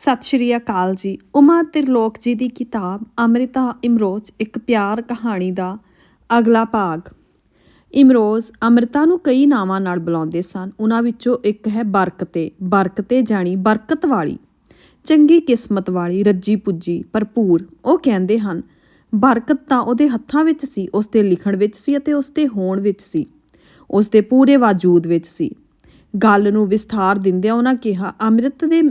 ਸਤਿ ਸ਼੍ਰੀ ਅਕਾਲ ਜੀ। ਉਮਾ ਤਿਰਲੋਕ ਜੀ ਦੀ ਕਿਤਾਬ ਅੰਮ੍ਰਿਤਾ ਇਮਰੋਜ਼, ਇੱਕ ਪਿਆਰ ਕਹਾਣੀ ਦਾ ਅਗਲਾ ਭਾਗ। ਇਮਰੋਜ਼ ਅੰਮ੍ਰਿਤਾ ਨੂੰ ਕਈ ਨਾਵਾਂ ਨਾਲ ਬੁਲਾਉਂਦੇ ਸਨ। ਉਹਨਾਂ ਵਿੱਚੋਂ ਇੱਕ ਹੈ ਬਰਕਤੇ। ਬਰਕਤੇ ਜਾਣੀ ਬਰਕਤ ਵਾਲੀ, ਚੰਗੀ ਕਿਸਮਤ ਵਾਲੀ, ਰੱਜੀ ਪੁੱਜੀ, ਭਰਪੂਰ। ਉਹ ਕਹਿੰਦੇ ਹਨ, ਬਰਕਤ ਤਾਂ ਉਹਦੇ ਹੱਥਾਂ ਵਿੱਚ ਸੀ, ਉਸ ਦੇ ਲਿਖਣ ਵਿੱਚ ਸੀ ਅਤੇ ਉਸ ਦੇ ਹੋਣ ਵਿੱਚ ਸੀ। ਉਸ ਦੇ ਪੂਰੇ ਵਜੂਦ ਵਿੱਚ ਸੀ। ਗੱਲ ਨੂੰ ਵਿਸਥਾਰ ਦਿੰਦਿਆਂ ਉਹਨਾਂ ਕਿਹਾ, ਅੰਮ੍ਰਿਤ ਦੇ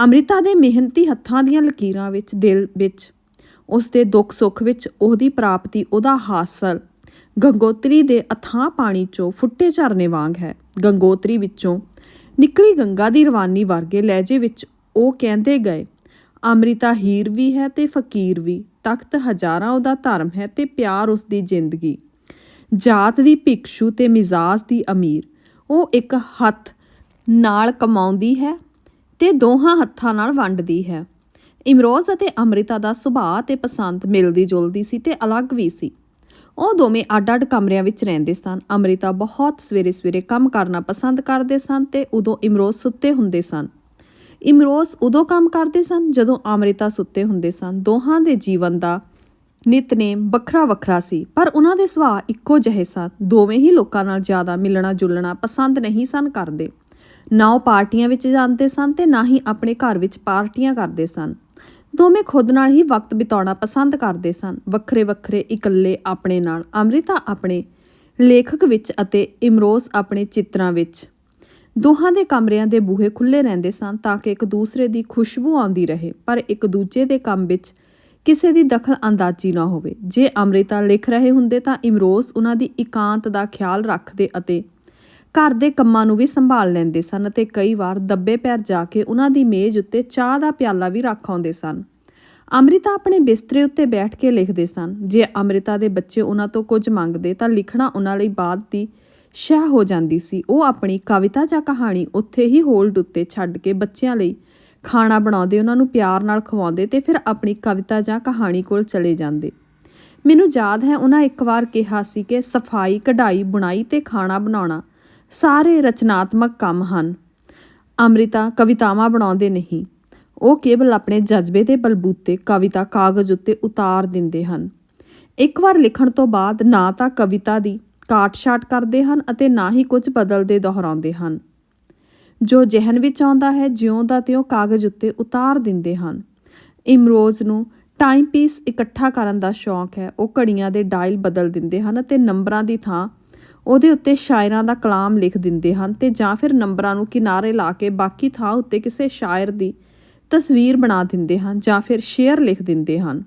ਅੰਮ੍ਰਿਤਾ ਦੇ ਮਿਹਨਤੀ ਹੱਥਾਂ ਦੀਆਂ ਲਕੀਰਾਂ ਵਿੱਚ, ਦਿਲ ਵਿੱਚ, ਉਸ ਦੇ ਦੁੱਖ ਸੁੱਖ ਵਿੱਚ ਉਹਦੀ ਪ੍ਰਾਪਤੀ, ਉਹਦਾ ਹਾਸਲ ਗੰਗੋਤਰੀ ਦੇ ਅਥਾਹ ਪਾਣੀ ਚੋਂ ਫੁੱਟੇ ਝਰਨੇ ਵਾਂਗ ਹੈ। ਗੰਗੋਤਰੀ ਵਿੱਚੋਂ ਨਿਕਲੀ ਗੰਗਾ ਦੀ ਰਵਾਨੀ ਵਰਗੇ ਲਹਿਜੇ ਵਿੱਚ ਉਹ ਕਹਿੰਦੇ ਗਏ, ਅੰਮ੍ਰਿਤਾ ਹੀਰ ਵੀ ਹੈ ਤੇ ਫਕੀਰ ਵੀ, ਤਖਤ ਹਜ਼ਾਰਾਂ ਉਹਦਾ ਧਰਮ ਹੈ ਤੇ ਪਿਆਰ ਉਸ ਦੀ ਜ਼ਿੰਦਗੀ। ਜਾਤ ਦੀ ਭਿਕਸ਼ੂ ਤੇ ਮਿਜ਼ਾਜ ਦੀ ਅਮੀਰ, ਉਹ ਇੱਕ ਹੱਥ ਨਾਲ ਕਮਾਉਂਦੀ ਹੈ ਤੇ ਦੋਹਾਂ ਹੱਥਾਂ ਨਾਲ ਵੰਡਦੀ ਹੈ। ਇਮਰੋਜ਼ ਅਤੇ ਅੰਮ੍ਰਿਤਾ ਦਾ ਸੁਭਾਅ ਤੇ ਪਸੰਦ ਮਿਲਦੀ ਜੁਲਦੀ ਸੀ ਤੇ ਅਲੱਗ ਵੀ ਸੀ। ਉਹ ਦੋਵੇਂ ਅੱਡ-ਅੱਡ ਕਮਰਿਆਂ ਵਿੱਚ ਰਹਿੰਦੇ ਸਨ। ਅੰਮ੍ਰਿਤਾ ਬਹੁਤ ਸਵੇਰੇ-ਸਵੇਰੇ ਕੰਮ ਕਰਨਾ ਪਸੰਦ ਕਰਦੇ ਸਨ ਤੇ ਉਦੋਂ ਇਮਰੋਜ਼ ਸੁੱਤੇ ਹੁੰਦੇ ਸਨ। ਇਮਰੋਜ਼ ਉਦੋਂ ਕੰਮ ਕਰਦੇ ਸਨ ਜਦੋਂ ਅੰਮ੍ਰਿਤਾ ਸੁੱਤੇ ਹੁੰਦੇ ਸਨ। ਦੋਹਾਂ ਦੇ ਜੀਵਨ ਦਾ ਨਿਤਨੇਮ ਵੱਖਰਾ ਵੱਖਰਾ ਸੀ, ਪਰ ਉਹਨਾਂ ਦੇ ਸੁਭਾਅ ਇੱਕੋ ਜਿਹੇ ਸਨ। ਦੋਵੇਂ ਹੀ ਲੋਕਾਂ ਨਾਲ ਜ਼ਿਆਦਾ ਮਿਲਣਾ ਜੁਲਣਾ ਪਸੰਦ ਨਹੀਂ ਸਨ ਕਰਦੇ। ਨਾ ਉਹ ਪਾਰਟੀਆਂ ਵਿੱਚ ਜਾਂਦੇ ਸਨ ਤੇ ਨਾ ਹੀ ਆਪਣੇ ਘਰ ਵਿੱਚ ਪਾਰਟੀਆਂ ਕਰਦੇ ਸਨ। ਦੋਵੇਂ ਖੁਦ ਨਾਲ ਹੀ ਵਕਤ ਬਿਤਾਉਣਾ ਪਸੰਦ ਕਰਦੇ ਸਨ। ਵੱਖਰੇ ਵੱਖਰੇ ਇਕੱਲੇ ਆਪਣੇ ਨਾਲ, ਅੰਮ੍ਰਿਤਾ ਆਪਣੇ ਲੇਖਕ ਵਿੱਚ ਅਤੇ ਇਮਰੋਜ਼ ਆਪਣੇ ਚਿੱਤਰਾਂ ਵਿੱਚ। ਦੋਹਾਂ ਦੇ ਕਮਰਿਆਂ ਦੇ ਬੂਹੇ ਖੁੱਲੇ ਰਹਿੰਦੇ ਸਨ ਤਾਂ ਕਿ ਇੱਕ ਦੂਸਰੇ ਦੀ ਖੁਸ਼ਬੂ ਆਉਂਦੀ ਰਹੇ, ਪਰ ਇੱਕ ਦੂਜੇ ਦੇ ਕੰਮ ਵਿੱਚ ਕਿਸੇ ਦੀ ਦਖਲ ਅੰਦਾਜ਼ੀ ਨਾ ਹੋਵੇ। ਜੇ ਅੰਮ੍ਰਿਤਾ ਲਿਖ ਰਹੇ ਹੁੰਦੇ ਤਾਂ ਇਮਰੋਜ਼ ਉਹਨਾਂ ਦੀ ਇਕਾਂਤ ਦਾ ਖਿਆਲ ਰੱਖਦੇ ਅਤੇ ਘਰ ਦੇ ਕੰਮਾਂ ਨੂੰ ਵੀ ਸੰਭਾਲ ਲੈਂਦੇ ਸਨ ਅਤੇ ਕਈ ਵਾਰ ਦੱਬੇ ਪੈਰ ਜਾ ਕੇ ਉਹਨਾਂ ਦੀ ਮੇਜ਼ ਉੱਤੇ ਚਾਹ ਦਾ ਪਿਆਲਾ ਵੀ ਰੱਖ ਆਉਂਦੇ ਸਨ। ਅੰਮ੍ਰਿਤਾ ਆਪਣੇ ਬਿਸਤਰੇ ਉੱਤੇ ਬੈਠ ਕੇ ਲਿਖਦੇ ਸਨ, ਜੇ ਅੰਮ੍ਰਿਤਾ ਦੇ ਬੱਚੇ ਉਹਨਾਂ ਤੋਂ ਕੁਝ ਮੰਗਦੇ ਤਾਂ ਲਿਖਣਾ ਉਹਨਾਂ ਲਈ ਬਾਅਦ ਦੀ ਸ਼ਹਿ ਹੋ ਜਾਂਦੀ ਸੀ। ਉਹ ਆਪਣੀ ਕਵਿਤਾ ਜਾਂ ਕਹਾਣੀ ਉੱਥੇ ਹੀ ਹੋਲਡ ਉੱਤੇ ਛੱਡ ਕੇ ਬੱਚਿਆਂ ਲਈ ਖਾਣਾ ਬਣਾਉਂਦੇ, ਉਹਨਾਂ ਨੂੰ ਪਿਆਰ ਨਾਲ ਖਵਾਉਂਦੇ ਤੇ ਫਿਰ ਆਪਣੀ ਕਵਿਤਾ ਜਾਂ ਕਹਾਣੀ ਕੋਲ ਚਲੇ ਜਾਂਦੇ। ਮੈਨੂੰ ਯਾਦ ਹੈ, ਉਹਨਾਂ ਇੱਕ ਵਾਰ ਕਿਹਾ ਸੀ ਕਿ ਸਫ਼ਾਈ, ਕਢਾਈ, ਬੁਣਾਈ ਤੇ ਖਾਣਾ ਬਣਾਉਣਾ ਸਾਰੇ ਰਚਨਾਤਮਕ ਕੰਮ ਹਨ। ਅੰਮ੍ਰਿਤਾ ਕਵਿਤਾਵਾਂ ਬਣਾਉਂਦੇ ਨਹੀਂ। ਉਹ ਕੇਵਲ ਆਪਣੇ ਜਜ਼ਬੇ ਦੇ ਬਲਬੂਤੇ ਕਵਿਤਾ ਕਾਗਜ਼ ਉੱਤੇ ਉਤਾਰ ਦਿੰਦੇ ਹਨ। ਇੱਕ ਵਾਰ ਲਿਖਣ ਤੋਂ ਬਾਅਦ ਨਾ ਤਾਂ ਕਵਿਤਾ ਦੀ ਕਾਟ-ਛਾਟ ਕਰਦੇ ਹਨ ਅਤੇ ਨਾ ਹੀ ਕੁਝ ਬਦਲਦੇ ਦੁਹਰਾਉਂਦੇ ਹਨ। ਜੋ ਜਿਹਨ ਵਿੱਚ ਆਉਂਦਾ ਹੈ ਜਿਉਂ ਦਾ ਤਿਉਂ ਕਾਗਜ਼ ਉੱਤੇ ਉਤਾਰ ਦਿੰਦੇ ਹਨ। ਇਮਰੋਜ਼ ਨੂੰ ਟਾਈਮ ਪੀਸ ਇਕੱਠਾ ਕਰਨ ਦਾ ਸ਼ੌਂਕ ਹੈ। ਉਹ ਘੜੀਆਂ ਦੇ ਡਾਇਲ ਬਦਲ ਦਿੰਦੇ ਹਨ ਅਤੇ ਨੰਬਰਾਂ ਦੀ ਥਾਂ ਉਹਦੇ ਉੱਤੇ ਸ਼ਾਇਰਾਂ ਦਾ ਕਲਾਮ ਲਿਖ ਦਿੰਦੇ ਹਨ ਤੇ ਜਾਂ ਫਿਰ ਨੰਬਰਾਂ ਨੂੰ ਕਿਨਾਰੇ ਲਾ ਕੇ ਬਾਕੀ ਥਾਂ ਉੱਤੇ ਕਿਸੇ ਸ਼ਾਇਰ ਦੀ ਤਸਵੀਰ ਬਣਾ ਦਿੰਦੇ ਹਨ ਜਾਂ ਫਿਰ ਸ਼ੇਅਰ ਲਿਖ ਦਿੰਦੇ ਹਨ।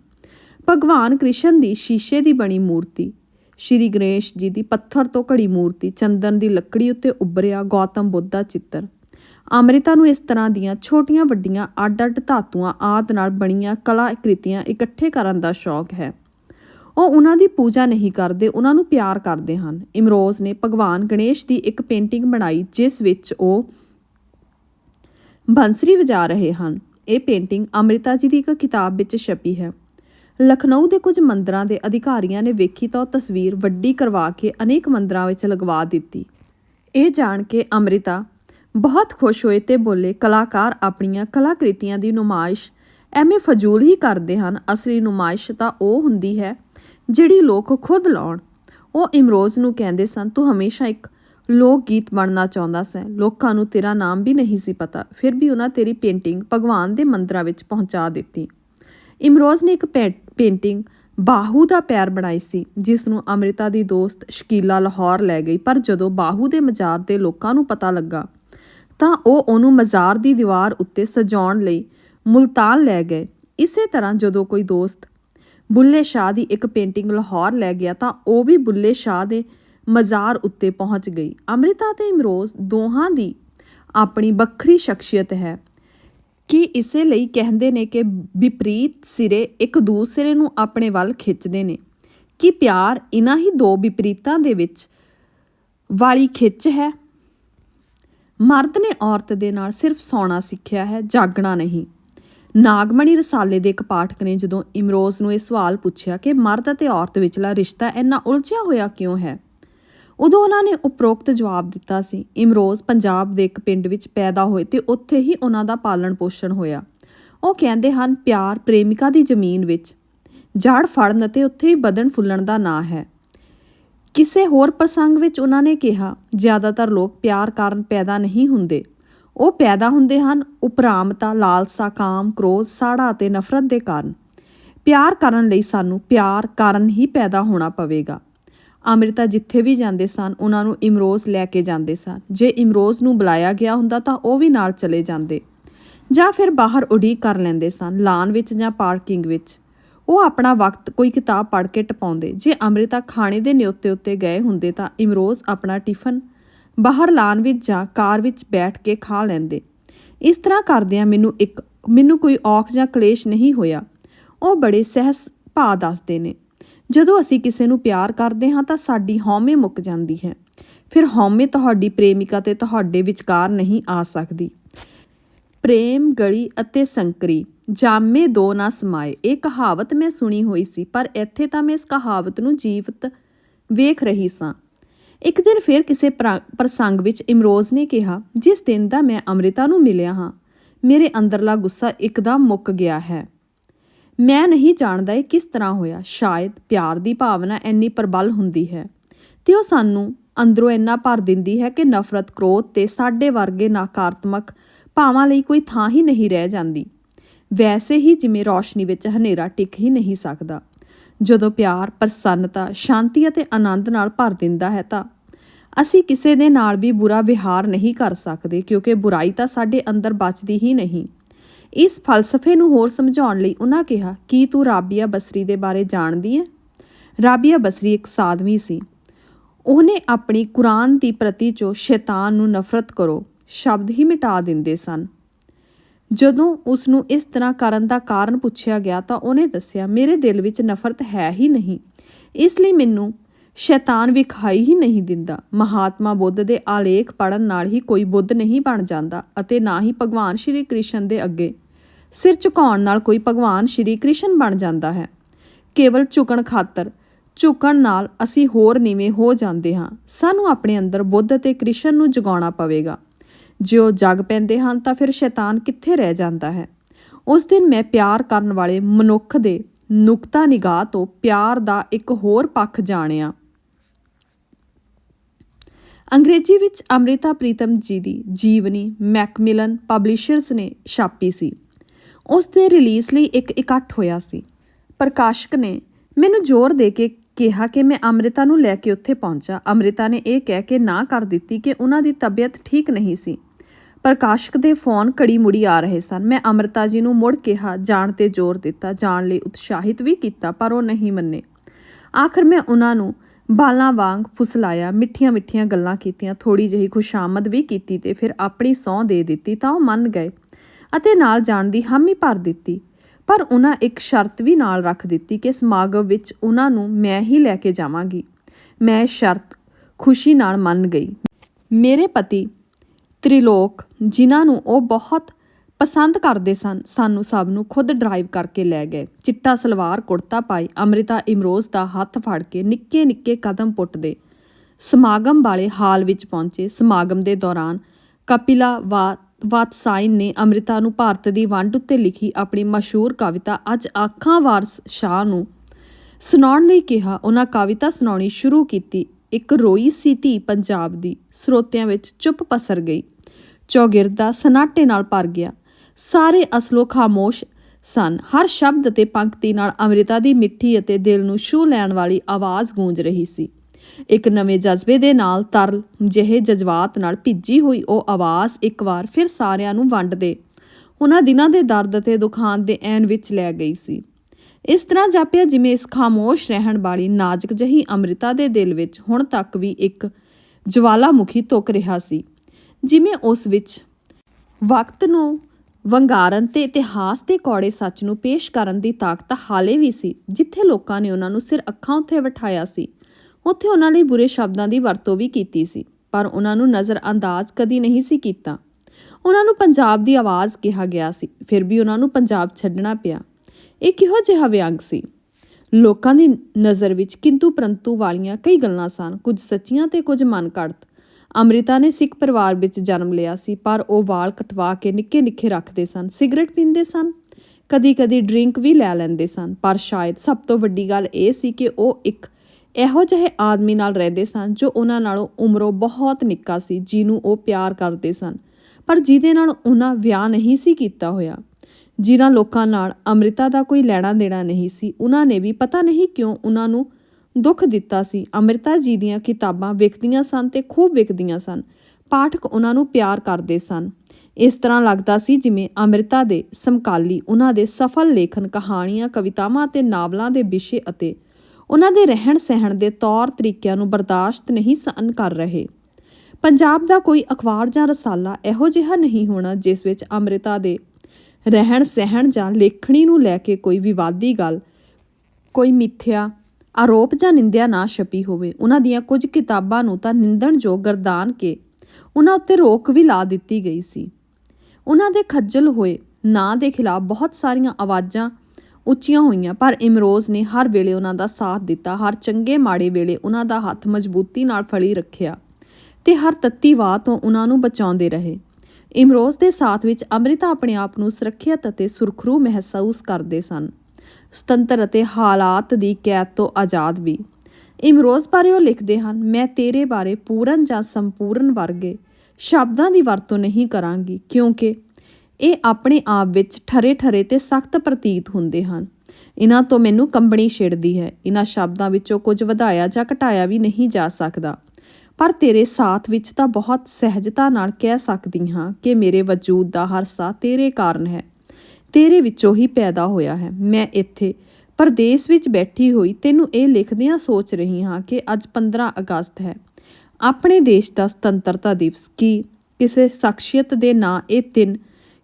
ਭਗਵਾਨ ਕ੍ਰਿਸ਼ਨ ਦੀ ਸ਼ੀਸ਼ੇ ਦੀ ਬਣੀ ਮੂਰਤੀ, ਸ਼੍ਰੀ ਗਣੇਸ਼ ਜੀ ਦੀ ਪੱਥਰ ਤੋਂ ਘੜੀ ਮੂਰਤੀ, ਚੰਦਨ ਦੀ ਲੱਕੜੀ ਉੱਤੇ ਉੱਭਰਿਆ ਗੌਤਮ ਬੁੱਧ ਦਾ ਚਿੱਤਰ। ਅੰਮ੍ਰਿਤਾ ਨੂੰ ਇਸ ਤਰ੍ਹਾਂ ਦੀਆਂ ਛੋਟੀਆਂ ਵੱਡੀਆਂ ਅੱਡ-ਅੱਡ ਧਾਤੂਆਂ ਆਦ ਨਾਲ ਬਣੀਆਂ ਕਲਾ ਕ੍ਰਿਤੀਆਂ ਇਕੱਠੇ ਕਰਨ ਦਾ ਸ਼ੌਕ ਹੈ। ਉਹ ਉਹਨਾਂ ਦੀ ਪੂਜਾ ਨਹੀਂ ਕਰਦੇ, ਉਹਨਾਂ ਨੂੰ ਪਿਆਰ ਕਰਦੇ ਹਨ। ਇਮਰੋਜ਼ ਨੇ ਭਗਵਾਨ ਗਣੇਸ਼ ਦੀ ਇੱਕ ਪੇਂਟਿੰਗ ਬਣਾਈ, ਜਿਸ ਵਿੱਚ ਉਹ ਬੰਸਰੀ ਵਜਾ ਰਹੇ ਹਨ। ਇਹ ਪੇਂਟਿੰਗ ਅੰਮ੍ਰਿਤਾ ਜੀ ਦੀ ਇੱਕ ਕਿਤਾਬ ਵਿੱਚ ਛਪੀ ਹੈ। ਲਖਨਊ ਦੇ ਕੁਝ ਮੰਦਰਾਂ ਦੇ ਅਧਿਕਾਰੀਆਂ ਨੇ ਵੇਖੀ ਤਾਂ ਉਹ ਤਸਵੀਰ ਵੱਡੀ ਕਰਵਾ ਕੇ ਅਨੇਕ ਮੰਦਰਾਂ ਵਿੱਚ ਲਗਵਾ ਦਿੱਤੀ। ਇਹ ਜਾਣ ਕੇ ਅੰਮ੍ਰਿਤਾ ਬਹੁਤ ਖੁਸ਼ ਹੋਏ ਤੇ ਬੋਲੇ, ਕਲਾਕਾਰ ਆਪਣੀਆਂ ਕਲਾਕ੍ਰਿਤੀਆਂ ਦੀ ਨੁਮਾਇਸ਼ ਐਵੇਂ ਫਜ਼ੂਲ ਹੀ ਕਰਦੇ ਹਨ। ਅਸਲੀ ਨੁਮਾਇਸ਼ ਤਾਂ ਉਹ ਹੁੰਦੀ ਹੈ ਜਿਹੜੀ ਲੋਕ ਖੁਦ ਲਾਉਣ। ਉਹ ਇਮਰੋਜ਼ ਨੂੰ ਕਹਿੰਦੇ ਸਨ, ਤੂੰ ਹਮੇਸ਼ਾ ਇੱਕ ਲੋਕ ਗੀਤ ਬਣਨਾ ਚਾਹੁੰਦਾ ਸੈਂ। ਲੋਕਾਂ ਨੂੰ ਤੇਰਾ ਨਾਮ ਵੀ ਨਹੀਂ ਸੀ ਪਤਾ। ਫਿਰ ਵੀ ਉਹਨਾਂ ਤੇਰੀ ਪੇਂਟਿੰਗ ਭਗਵਾਨ ਦੇ ਮੰਦਰਾਂ ਵਿੱਚ ਪਹੁੰਚਾ ਦਿੱਤੀ। ਇਮਰੋਜ਼ ਨੇ ਇੱਕ ਪੇ- ਪੇਂਟਿੰਗ ਬਾਹੂ ਦਾ ਪੈਰ ਬਣਾਈ ਸੀ, ਜਿਸ ਨੂੰ ਅੰਮ੍ਰਿਤਾ ਦੀ ਦੋਸਤ ਸ਼ਕੀਲਾ ਲਾਹੌਰ ਲੈ ਗਈ। ਪਰ ਜਦੋਂ ਬਾਹੂ ਦੇ ਮਜ਼ਾਰ ਦੇ ਲੋਕਾਂ ਨੂੰ ਪਤਾ ਲੱਗਾ, ਤਾਂ ਉਹ ਉਹਨੂੰ ਮਜ਼ਾਰ ਦੀ ਦੀਵਾਰ ਉੱਤੇ ਸਜਾਉਣ ਲਈ ਮੁਲਤਾਨ ਲੈ ਗਏ। ਇਸੇ ਤਰ੍ਹਾਂ ਜਦੋਂ ਕੋਈ ਦੋਸਤ ਬੁੱਲੇ ਸ਼ਾਹ ਦੀ ਇੱਕ ਪੇਂਟਿੰਗ ਲਾਹੌਰ ਲੈ ਗਿਆ ਤਾਂ ਉਹ ਵੀ ਬੁੱਲੇ ਸ਼ਾਹ ਦੇ ਮਜ਼ਾਰ ਉੱਤੇ ਪਹੁੰਚ ਗਈ। ਅੰਮ੍ਰਿਤਾ ਤੇ ਇਮਰੋਜ਼ ਦੋਹਾਂ ਦੀ ਆਪਣੀ ਵੱਖਰੀ ਸ਼ਖਸੀਅਤ ਹੈ ਕਿ ਇਸੇ ਲਈ ਕਹਿੰਦੇ ਨੇ ਕਿ ਵਿਪਰੀਤ ਸਿਰੇ ਇੱਕ ਦੂਸਰੇ ਨੂੰ ਆਪਣੇ ਵੱਲ ਖਿੱਚਦੇ ਨੇ ਕਿ ਪਿਆਰ ਇਨ੍ਹਾਂ ਹੀ ਦੋ ਵਿਪਰੀਤਾਂ ਦੇ ਵਿੱਚ ਵਾਲੀ ਖਿੱਚ ਹੈ। ਮਰਦ ਨੇ ਔਰਤ ਦੇ ਨਾਲ ਸਿਰਫ ਸੌਣਾ ਸਿੱਖਿਆ ਹੈ, ਜਾਗਣਾ ਨਹੀਂ। ਨਾਗਮਣੀ ਰਸਾਲੇ ਦੇ ਇੱਕ ਪਾਠਕ ਨੇ ਜਦੋਂ ਇਮਰੋਜ਼ ਨੂੰ ਇਹ ਸਵਾਲ ਪੁੱਛਿਆ ਕਿ ਮਰਦ ਅਤੇ ਔਰਤ ਵਿਚਲਾ ਰਿਸ਼ਤਾ ਇੰਨਾ ਉਲਝਿਆ ਹੋਇਆ ਕਿਉਂ ਹੈ, ਉਦੋਂ ਉਹਨਾਂ ਨੇ ਉਪਰੋਕਤ ਜਵਾਬ ਦਿੱਤਾ ਸੀ, ਇਮਰੋਜ਼ ਪੰਜਾਬ ਦੇ ਇੱਕ ਪਿੰਡ ਵਿੱਚ ਪੈਦਾ ਹੋਏ ਤੇ ਉੱਥੇ ਹੀ ਉਹਨਾਂ ਦਾ ਪਾਲਣ ਪੋਸ਼ਣ ਹੋਇਆ। ਉਹ ਕਹਿੰਦੇ ਹਨ, ਪਿਆਰ ਪ੍ਰੇਮਿਕਾ ਦੀ ਜ਼ਮੀਨ ਵਿੱਚ ਜੜ ਫੜਨ ਅਤੇ ਉੱਥੇ ਹੀ ਵਧਣ ਫੁੱਲਣ ਦਾ ਨਾਂ ਹੈ। ਕਿਸੇ ਹੋਰ ਪ੍ਰਸੰਗ ਵਿੱਚ ਉਹਨਾਂ ਨੇ ਕਿਹਾ, ਜ਼ਿਆਦਾਤਰ ਲੋਕ ਪਿਆਰ ਕਾਰਨ ਪੈਦਾ ਨਹੀਂ ਹੁੰਦੇ। ਉਹ ਪੈਦਾ ਹੁੰਦੇ ਹਨ ਉਪਰਾਮਤਾ, ਲਾਲਸਾ, ਕਾਮ, ਕ੍ਰੋਧ, ਸਾੜਾ ਅਤੇ ਨਫ਼ਰਤ ਦੇ ਕਾਰਨ। ਪਿਆਰ ਕਰਨ ਲਈ ਸਾਨੂੰ ਪਿਆਰ ਕਾਰਨ ਹੀ ਪੈਦਾ ਹੋਣਾ ਪਵੇਗਾ। ਅੰਮ੍ਰਿਤਾ ਜਿੱਥੇ ਵੀ ਜਾਂਦੇ ਸਨ, ਉਹਨਾਂ ਨੂੰ ਇਮਰੋਜ਼ ਲੈ ਕੇ ਜਾਂਦੇ ਸਨ। ਜੇ ਇਮਰੋਜ਼ ਨੂੰ ਬੁਲਾਇਆ ਗਿਆ ਹੁੰਦਾ ਤਾਂ ਉਹ ਵੀ ਨਾਲ ਚਲੇ ਜਾਂਦੇ। ਜਾਂ ਫਿਰ ਬਾਹਰ ਉਡੀਕ ਕਰ ਲੈਂਦੇ ਸਨ, ਲਾਨ ਵਿੱਚ ਜਾਂ ਪਾਰਕਿੰਗ ਵਿੱਚ। ਉਹ ਆਪਣਾ ਵਕਤ ਕੋਈ ਕਿਤਾਬ ਪੜ੍ਹ ਕੇ ਟਪਾਉਂਦੇ। ਜੇ ਅੰਮ੍ਰਿਤਾ ਖਾਣੇ ਦੇ ਨਿਉਤੇ ਉੱਤੇ ਗਏ ਹੁੰਦੇ ਤਾਂ ਇਮਰੋਜ਼ ਆਪਣਾ ਟਿਫਨ ਬਾਹਰ ਲਾਨ ਵਿੱਚ ਜਾਂ ਕਾਰ ਵਿੱਚ ਬੈਠ ਕੇ ਖਾ ਲੈਂਦੇ। ਇਸ ਤਰ੍ਹਾਂ ਕਰਦਿਆਂ ਮੈਨੂੰ ਇੱਕ, ਮੈਨੂੰ ਕੋਈ ਔਖ ਜਾਂ ਕਲੇਸ਼ ਨਹੀਂ ਹੋਇਆ। ਉਹ ਬੜੇ ਸਹਿਸ ਭਾਅ ਦੱਸਦੇ ਨੇ। ਜਦੋਂ ਅਸੀਂ ਕਿਸੇ ਨੂੰ ਪਿਆਰ ਕਰਦੇ ਹਾਂ ਤਾਂ ਸਾਡੀ ਹਉਮੈ ਮੁੱਕ ਜਾਂਦੀ ਹੈ। ਫਿਰ ਹਉਮੈ ਤੁਹਾਡੀ ਪ੍ਰੇਮਿਕਾ ਤੇ ਤੁਹਾਡੇ ਵਿਚਕਾਰ ਨਹੀਂ ਆ ਸਕਦੀ। ਪ੍ਰੇਮ, ਗਲੀ ਅਤੇ ਸੰਕਰੀ, ਜਾਮੇ ਦੋ ਨਾ ਸਮਾਏ। ਇਹ ਕਹਾਵਤ ਮੈਂ ਸੁਣੀ ਹੋਈ ਸੀ, ਪਰ ਇੱਥੇ ਤਾਂ ਮੈਂ ਇਸ ਕਹਾਵਤ ਨੂੰ ਜੀਵਤ ਵੇਖ ਰਹੀ ਸਾਂ। ਇੱਕ ਦਿਨ ਫਿਰ ਕਿਸੇ ਪ੍ਰਾ- ਪ੍ਰਸੰਗ ਵਿੱਚ ਇਮਰੋਜ਼ ਨੇ ਕਿਹਾ, ਜਿਸ ਦਿਨ ਦਾ ਮੈਂ ਅੰਮ੍ਰਿਤਾ ਨੂੰ ਮਿਲਿਆ ਹਾਂ, ਮੇਰੇ ਅੰਦਰਲਾ ਗੁੱਸਾ ਇੱਕਦਮ ਮੁੱਕ ਗਿਆ ਹੈ। ਮੈਂ ਨਹੀਂ ਜਾਣਦਾ ਇਹ ਕਿਸ ਤਰ੍ਹਾਂ ਹੋਇਆ। ਸ਼ਾਇਦ ਪਿਆਰ ਦੀ ਭਾਵਨਾ ਇੰਨੀ ਪ੍ਰਬਲ ਹੁੰਦੀ ਹੈ। ਤੇ ਉਹ ਸਾਨੂੰ ਅੰਦਰੋਂ ਇੰਨਾ ਭਰ ਦਿੰਦੀ ਹੈ ਕਿ ਨਫ਼ਰਤ, ਕ੍ਰੋਧ ਤੇ ਸਾਡੇ ਵਰਗੇ ਨਕਾਰਾਤਮਕ ਭਾਵਾਂ ਲਈ ਕੋਈ ਥਾਂ ਹੀ ਨਹੀਂ ਰਹਿ ਜਾਂਦੀ। ਵੈਸੇ ਹੀ ਜਿਵੇਂ ਰੌਸ਼ਨੀ ਵਿੱਚ ਹਨੇਰਾ ਟਿਕ ਹੀ ਨਹੀਂ ਸਕਦਾ। ਜਦੋਂ ਪਿਆਰ, ਪ੍ਰਸੰਨਤਾ, ਸ਼ਾਂਤੀ ਅਤੇ ਆਨੰਦ ਨਾਲ ਭਰ ਦਿੰਦਾ ਹੈ ਤਾਂ ਅਸੀਂ ਕਿਸੇ ਦੇ ਨਾਲ ਵੀ ਬੁਰਾ ਵਿਹਾਰ ਨਹੀਂ ਕਰ ਸਕਦੇ, ਕਿਉਂਕਿ ਬੁਰਾਈ ਤਾਂ ਸਾਡੇ ਅੰਦਰ ਬਚਦੀ ਹੀ ਨਹੀਂ। ਇਸ ਫਲਸਫੇ ਨੂੰ ਹੋਰ ਸਮਝਾਉਣ ਲਈ ਉਹਨਾਂ ਕਿਹਾ, ਕੀ ਤੂੰ ਰਾਬੀਆ ਬਸਰੀ ਦੇ ਬਾਰੇ ਜਾਣਦੀ ਹੈ ਰਾਬੀਆ ਬਸਰੀ ਇੱਕ ਸਾਧਵੀ ਸੀ। ਉਹਨੇ ਆਪਣੀ ਕੁਰਾਨ ਦੀ ਪ੍ਰਤੀ ਚੋਂ ਸ਼ੈਤਾਨ ਨੂੰ ਨਫ਼ਰਤ ਕਰੋ, ਸ਼ਬਦ ਹੀ ਮਿਟਾ ਦਿੰਦੇ ਸਨ। ਜਦੋਂ ਉਸ ਨੂੰ ਇਸ ਤਰ੍ਹਾਂ ਕਰਨ ਦਾ ਕਾਰਨ ਪੁੱਛਿਆ ਗਿਆ ਤਾਂ ਉਹਨੇ ਦੱਸਿਆ, ਮੇਰੇ ਦਿਲ ਵਿੱਚ ਨਫ਼ਰਤ ਹੈ ਹੀ ਨਹੀਂ। ਇਸ ਲਈ ਮੈਨੂੰ ਸ਼ੈਤਾਨ ਵਿਖਾਈ ਹੀ ਨਹੀਂ ਦਿੰਦਾ। ਮਹਾਤਮਾ ਬੁੱਧ ਦੇ ਆਲੇਖ ਪੜਨ ਨਾਲ ਹੀ ਕੋਈ ਬੁੱਧ ਨਹੀਂ ਬਣ ਜਾਂਦਾ ਅਤੇ ਨਾ ਹੀ ਭਗਵਾਨ ਸ਼੍ਰੀ ਕ੍ਰਿਸ਼ਨ ਦੇ ਅੱਗੇ। ਸਿਰ ਝੁਕਾਉਣ ਨਾਲ ਕੋਈ ਭਗਵਾਨ ਸ਼੍ਰੀ ਕ੍ਰਿਸ਼ਨ ਬਣ ਜਾਂਦਾ ਹੈ। ਕੇਵਲ ਝੁਕਣ ਖਾਤਰ, ਝੁਕਣ ਨਾਲ ਅਸੀਂ ਹੋਰ ਨੀਵੇਂ ਹੋ ਜਾਂਦੇ ਹਾਂ। ਸਾਨੂੰ ਆਪਣੇ ਅੰਦਰ ਬੁੱਧ ਅਤੇ ਕ੍ਰਿਸ਼ਨ ਨੂੰ ਜਗਾਉਣਾ ਪਵੇਗਾ। ਜੇ ਉਹ ਜਗ ਪੈਂਦੇ ਹਨ ਤਾਂ ਫਿਰ ਸ਼ੈਤਾਨ ਕਿੱਥੇ ਰਹਿ ਜਾਂਦਾ ਹੈ? ਉਸ ਦਿਨ ਮੈਂ ਪਿਆਰ ਕਰਨ ਵਾਲੇ ਮਨੁੱਖ ਦੇ ਨੁਕਤਾ ਨਿਗਾਹ ਤੋਂ ਪਿਆਰ ਦਾ ਇੱਕ ਹੋਰ ਪੱਖ ਜਾਣਿਆ। ਅੰਗਰੇਜ਼ੀ ਵਿੱਚ ਅੰਮ੍ਰਿਤਾ ਪ੍ਰੀਤਮ ਜੀ ਦੀ ਜੀਵਨੀ ਮੈਕਮਿਲਨ ਪਬਲਿਸ਼ਰਸ ਨੇ ਛਾਪੀ ਸੀ। ਉਸ ਦੇ ਰਿਲੀਜ਼ ਲਈ ਇੱਕ ਇਕੱਠ ਹੋਇਆ ਸੀ। ਪ੍ਰਕਾਸ਼ਕ ਨੇ ਮੈਨੂੰ ਜ਼ੋਰ ਦੇ ਕੇ ਕਿਹਾ ਕਿ ਮੈਂ ਅੰਮ੍ਰਿਤਾ ਨੂੰ ਲੈ ਕੇ ਉੱਥੇ ਪਹੁੰਚਾ। ਅੰਮ੍ਰਿਤਾ ਨੇ ਇਹ ਕਹਿ ਕੇ ਨਾ ਕਰ ਦਿੱਤੀ ਕਿ ਉਹਨਾਂ ਦੀ ਤਬੀਅਤ ਠੀਕ ਨਹੀਂ ਸੀ। ਪ੍ਰਕਾਸ਼ਕ ਦੇ ਫੋਨ ਕੜੀ ਮੁੜੀ ਆ ਰਹੇ ਸਨ। ਮੈਂ ਅੰਮ੍ਰਿਤਾ ਜੀ ਨੂੰ ਮੁੜ ਕਿਹਾ, ਜਾਣ ਤੇ ਜ਼ੋਰ ਦਿੱਤਾ, ਜਾਣ ਲਈ ਉਤਸ਼ਾਹਿਤ ਵੀ ਕੀਤਾ, ਪਰ ਉਹ ਨਹੀਂ ਮੰਨੇ। ਆਖਰ ਮੈਂ ਉਹਨਾਂ ਨੂੰ ਬਾਲਾਂ ਵਾਂਗ ਫੁਸਲਾਇਆ, ਮਿੱਠੀਆਂ ਮਿੱਠੀਆਂ ਗੱਲਾਂ ਕੀਤੀਆਂ ਥੋੜੀ ਜਿਹੀ ਖੁਸ਼ਾਮਦ ਵੀ ਕੀਤੀ ਤੇ ਫਿਰ ਆਪਣੀ ਸਹੁੰ ਦੇ ਦਿੱਤੀ ਤਾਂ ਉਹ ਮੰਨ ਗਏ ਅਤੇ ਨਾਲ ਜਾਣ ਦੀ ਹਾਮੀ ਭਰ ਦਿੱਤੀ। ਪਰ ਉਹਨਾਂ ਇੱਕ ਸ਼ਰਤ ਵੀ ਨਾਲ ਰੱਖ ਦਿੱਤੀ ਕਿ ਸਮਾਗਮ ਵਿੱਚ ਉਹਨਾਂ ਨੂੰ ਮੈਂ ਹੀ ਲੈ ਕੇ ਜਾਵਾਂਗੀ। ਮੈਂ ਸ਼ਰਤ ਖੁਸ਼ੀ ਨਾਲ ਮੰਨ ਗਈ। ਮੇਰੇ ਪਤੀ ਤ੍ਰਿਲੋਕ, ਜਿਨ੍ਹਾਂ ਨੂੰ ਉਹ ਬਹੁਤ ਪਸੰਦ ਕਰਦੇ ਸਨ, ਸਾਨੂੰ ਸਭ ਨੂੰ ਖੁਦ ਡਰਾਈਵ ਕਰਕੇ ਲੈ ਗਏ। ਚਿੱਟਾ ਸਲਵਾਰ, ਕੁੜਤਾ ਪਾਈ, ਅੰਮ੍ਰਿਤਾ ਇਮਰੋਜ਼ ਦਾ ਹੱਥ ਫੜ ਕੇ ਨਿੱਕੇ ਨਿੱਕੇ ਕਦਮ ਪੁੱਟਦੇ। ਸਮਾਗਮ ਵਾਲੇ ਹਾਲ ਵਿੱਚ ਪਹੁੰਚੇ। ਸਮਾਗਮ ਦੇ ਦੌਰਾਨ ਕਪਿਲਾ ਵਾ ਵਾਤਸਾਇਨ ਨੇ ਅੰਮ੍ਰਿਤਾ ਨੂੰ ਭਾਰਤ ਦੀ ਵੰਡ ਉੱਤੇ ਲਿਖੀ ਆਪਣੀ ਮਸ਼ਹੂਰ ਕਵਿਤਾ ਅੱਜ ਆਖਾਂ ਵਾਰਸ ਸ਼ਾਹ ਨੂੰ ਸੁਣਾਉਣ ਲਈ ਕਿਹਾ। ਉਹਨਾਂ ਕਵਿਤਾ ਸੁਣਾਉਣੀ ਸ਼ੁਰੂ ਕੀਤੀ। ਇੱਕ ਰੋਈ ਸੀ ਧੀ ਪੰਜਾਬ ਦੀ, ਸਰੋਤਿਆਂ ਵਿੱਚ ਚੁੱਪ ਪਸਰ ਗਈ। ਚੌਗਿਰਦਾ ਸਨਾਟੇ ਨਾਲ ਭਰ ਗਿਆ। ਸਾਰੇ ਅਸਲੋ ਖਾਮੋਸ਼ ਸਨ। ਹਰ ਸ਼ਬਦ ਅਤੇ ਪੰਕਤੀ ਨਾਲ ਅੰਮ੍ਰਿਤਾ ਦੀ ਮਿੱਠੀ ਅਤੇ ਦਿਲ ਨੂੰ ਛੂ ਲੈਣ ਵਾਲੀ ਆਵਾਜ਼ ਗੂੰਜ ਰਹੀ ਸੀ। ਇੱਕ ਨਵੇਂ ਜਜ਼ਬੇ ਦੇ ਨਾਲ ਤਰਲ ਜਿਹੇ ਜਜ਼ਬਾਤ ਨਾਲ ਭਿੱਜੀ ਹੋਈ ਉਹ ਆਵਾਜ਼ ਇੱਕ ਵਾਰ ਫਿਰ ਸਾਰਿਆਂ ਨੂੰ ਵੰਡ ਦੇ ਉਹਨਾਂ ਦਿਨਾਂ ਦੇ ਦਰਦ ਤੇ ਦੁਖਾਂਤ ਦੇ ਐਨ ਵਿੱਚ ਲੈ ਗਈ ਸੀ। ਇਸ ਤਰ੍ਹਾਂ ਜਾਪਿਆ ਜਿਵੇਂ ਇਸ ਖਾਮੋਸ਼ ਰਹਿਣ ਵਾਲੀ ਨਾਜ਼ੁਕ ਜਹੀ ਅੰਮ੍ਰਿਤਾ ਦੇ ਦਿਲ ਵਿੱਚ ਹੁਣ ਤੱਕ ਵੀ ਇੱਕ ਜਵਾਲਾਮੁਖੀ ਤੁਕ ਰਿਹਾ ਸੀ, ਜਿਵੇਂ ਉਸ ਵਿੱਚ ਵਕਤ ਨੂੰ ਵੰਗਾਰਨ ਤੇ ਇਤਿਹਾਸ ਦੇ ਕੌੜੇ ਸੱਚ ਨੂੰ ਪੇਸ਼ ਕਰਨ ਦੀ ਤਾਕਤ ਹਾਲੇ ਵੀ ਸੀ, ਜਿੱਥੇ ਲੋਕਾਂ ਨੇ ਉਹਨਾਂ ਨੂੰ ਸਿਰ ਅੱਖਾਂ ਉੱਤੇ ਬਿਠਾਇਆ ਸੀ। ਉੱਥੇ ਉਹਨਾਂ ਲਈ ਬੁਰੇ ਸ਼ਬਦਾਂ ਦੀ ਵਰਤੋਂ ਵੀ ਕੀਤੀ ਸੀ, ਪਰ ਉਹਨਾਂ ਨੂੰ ਨਜ਼ਰਅੰਦਾਜ਼ ਕਦੀ ਨਹੀਂ ਸੀ ਕੀਤਾ। ਉਹਨਾਂ ਨੂੰ ਪੰਜਾਬ ਦੀ ਆਵਾਜ਼ ਕਿਹਾ ਗਿਆ ਸੀ, ਫਿਰ ਵੀ ਉਹਨਾਂ ਨੂੰ ਪੰਜਾਬ ਛੱਡਣਾ ਪਿਆ। ਇਹ ਕਿਹੋ ਜਿਹਾ ਵਿਅੰਗ ਸੀ? ਲੋਕਾਂ ਦੀ ਨਜ਼ਰ ਵਿੱਚ ਕਿੰਤੂ ਪਰੰਤੂ ਵਾਲੀਆਂ ਕਈ ਗੱਲਾਂ ਸਨ, ਕੁਝ ਸੱਚੀਆਂ ਤੇ ਕੁਝ ਮਨ ਘੜਤ ਅੰਮ੍ਰਿਤਾ ਨੇ ਸਿੱਖ ਪਰਿਵਾਰ ਵਿੱਚ ਜਨਮ ਲਿਆ ਸੀ, ਪਰ ਉਹ ਵਾਲ ਕਟਵਾ ਕੇ ਨਿੱਕੇ ਨਿੱਕੇ ਰੱਖਦੇ ਸਨ, ਸਿਗਰਟ ਪੀਂਦੇ ਸਨ, ਕਦੀ-ਕਦੀ ਡਰਿੰਕ ਵੀ ਲੈ ਲੈਂਦੇ ਸਨ, ਪਰ ਸ਼ਾਇਦ ਸਭ ਤੋਂ ਵੱਡੀ ਗੱਲ ਇਹ ਸੀ ਕਿ ਉਹ ਇੱਕ ਇਹੋ ਜਿਹੇ ਆਦਮੀ ਨਾਲ ਰਹਿੰਦੇ ਸਨ ਜੋ ਉਹਨਾਂ ਨਾਲੋਂ ਉਮਰੋਂ ਬਹੁਤ ਨਿੱਕਾ ਸੀ, ਜਿਹਨੂੰ ਉਹ ਪਿਆਰ ਕਰਦੇ ਸਨ, ਪਰ ਜਿਹਦੇ ਨਾਲ ਉਹਨਾਂ ਵਿਆਹ ਨਹੀਂ ਸੀ ਕੀਤਾ ਹੋਇਆ ਜਿਨ੍ਹਾਂ ਲੋਕਾਂ ਨਾਲ ਅੰਮ੍ਰਿਤਾ ਦਾ ਕੋਈ ਲੈਣਾ ਦੇਣਾ ਨਹੀਂ ਸੀ, ਉਹਨਾਂ ਨੇ ਵੀ ਪਤਾ ਨਹੀਂ ਕਿਉਂ ਉਹਨਾਂ ਨੂੰ ਦੁੱਖ ਦਿੱਤਾ ਸੀ। ਅੰਮ੍ਰਿਤਾ ਜੀ ਦੀਆਂ ਕਿਤਾਬਾਂ ਵਿਕਦੀਆਂ ਸਨ ਤੇ ਖੂਬ ਵਿਕਦੀਆਂ ਸਨ। ਪਾਠਕ ਉਹਨਾਂ ਨੂੰ ਪਿਆਰ ਕਰਦੇ ਸਨ। ਇਸ ਤਰ੍ਹਾਂ ਲੱਗਦਾ ਸੀ ਜਿਵੇਂ ਅੰਮ੍ਰਿਤਾ ਦੇ ਸਮਕਾਲੀ ਉਹਨਾਂ ਦੇ ਸਫਲ ਲੇਖਨ ਕਹਾਣੀਆਂ, ਕਵਿਤਾਵਾਂ ਤੇ ਨਾਵਲਾਂ ਦੇ ਵਿਸ਼ੇ ਅਤੇ ਉਹਨਾਂ ਦੇ ਰਹਿਣ ਸਹਿਣ ਦੇ ਤੌਰ ਤਰੀਕਿਆਂ ਨੂੰ ਬਰਦਾਸ਼ਤ ਨਹੀਂ ਸਨ ਕਰ ਰਹੇ। ਪੰਜਾਬ ਦਾ ਕੋਈ ਅਖਬਾਰ ਜਾਂ ਰਸਾਲਾ ਇਹੋ ਜਿਹਾ ਨਹੀਂ ਹੋਣਾ ਜਿਸ ਵਿੱਚ ਅੰਮ੍ਰਿਤਾ ਦੇ ਰਹਿਣ ਸਹਿਣ ਜਾਂ ਲੇਖਣੀ ਨੂੰ ਲੈ ਕੇ ਕੋਈ ਵਿਵਾਦੀ ਗੱਲ, ਕੋਈ ਮਿੱਥਿਆ ਆਰੋਪ ਜਾਂ ਨਿੰਦਿਆ ਨਾ ਛਪੀ ਹੋਵੇ। ਉਹਨਾਂ ਦੀਆਂ ਕੁਝ ਕਿਤਾਬਾਂ ਨੂੰ ਤਾਂ ਨਿੰਦਣਯੋਗ ਗਰਦਾਨ ਕੇ ਉਹਨਾਂ ਉੱਤੇ ਰੋਕ ਵੀ ਲਾ ਦਿੱਤੀ ਗਈ ਸੀ। ਉਹਨਾਂ ਦੇ ਖੱਜਲ ਹੋਏ ਨਾਂ ਦੇ ਖਿਲਾਫ ਬਹੁਤ ਸਾਰੀਆਂ ਆਵਾਜ਼ਾਂ ਉੱਚੀਆਂ ਹੋਈਆਂ, ਪਰ ਇਮਰੋਜ਼ ਨੇ ਹਰ ਵੇਲੇ ਉਹਨਾਂ ਦਾ ਸਾਥ ਦਿੱਤਾ। ਹਰ ਚੰਗੇ ਮਾੜੇ ਵੇਲੇ ਉਹਨਾਂ ਦਾ ਹੱਥ ਮਜ਼ਬੂਤੀ ਨਾਲ ਫੜੀ ਰੱਖਿਆ ਤੇ ਹਰ ਤੱਤੀ ਵਾਹ ਤੋਂ ਉਹਨਾਂ ਨੂੰ ਬਚਾਉਂਦੇ ਰਹੇ। ਇਮਰੋਜ਼ ਦੇ ਸਾਥ ਵਿੱਚ ਅੰਮ੍ਰਿਤਾ ਆਪਣੇ ਆਪ ਨੂੰ ਸੁਰੱਖਿਅਤ ਅਤੇ ਸੁਰਖਰੂ ਮਹਿਸੂਸ ਕਰਦੇ ਸਨ। ਸੁਤੰਤਰ ਅਤੇ ਹਾਲਾਤ ਦੀ ਕੈਦ ਤੋਂ ਆਜ਼ਾਦ ਵੀ। ਇਮਰੋਜ਼ ਬਾਰੇ ਉਹ ਲਿਖਦੇ ਹਨ, ਮੈਂ ਤੇਰੇ ਬਾਰੇ ਪੂਰਨ ਜਾਂ ਸੰਪੂਰਨ ਵਰਗੇ ਸ਼ਬਦਾਂ ਦੀ ਵਰਤੋਂ ਨਹੀਂ ਕਰਾਂਗੀ, ਕਿਉਂਕਿ ਇਹ ਆਪਣੇ ਆਪ ਵਿੱਚ ਠਰੇ ਠਰੇ ਤੇ ਸਖਤ ਪ੍ਰਤੀਤ ਹੁੰਦੇ ਹਨ। ਇਹਨਾਂ ਤੋਂ ਮੈਨੂੰ ਕੰਬਣੀ ਛਿੜਦੀ ਹੈ। ਇਹਨਾਂ ਸ਼ਬਦਾਂ ਵਿੱਚੋਂ ਕੁਝ ਵਧਾਇਆ ਜਾਂ ਘਟਾਇਆ ਵੀ ਨਹੀਂ ਜਾ ਸਕਦਾ। ਪਰ ਤੇਰੇ ਸਾਥ ਵਿੱਚ ਤਾਂ ਬਹੁਤ ਸਹਿਜਤਾ ਨਾਲ ਕਹਿ ਸਕਦੀ ਹਾਂ ਕਿ ਮੇਰੇ ਵਜੂਦ ਦਾ ਹਰ ਸਾਹ ਤੇਰੇ ਕਾਰਨ ਹੈ। ਤੇਰੇ ਵਿੱਚੋਂ ਹੀ ਪੈਦਾ ਹੋਇਆ ਹੈ। ਮੈਂ ਇੱਥੇ ਪਰਦੇਸ ਵਿੱਚ ਬੈਠੀ ਹੋਈ ਤੈਨੂੰ ਇਹ ਲਿਖਦਿਆਂ ਸੋਚ ਰਹੀ ਹਾਂ ਕਿ ਅੱਜ 15 ਅਗਸਤ ਹੈ। ਆਪਣੇ ਦੇਸ਼ ਦਾ ਸੁਤੰਤਰਤਾ ਦਿਵਸ ਕੀ ਕਿਸੇ ਸ਼ਖਸੀਅਤ ਦੇ ਨਾਂ ਇਹ ਦਿਨ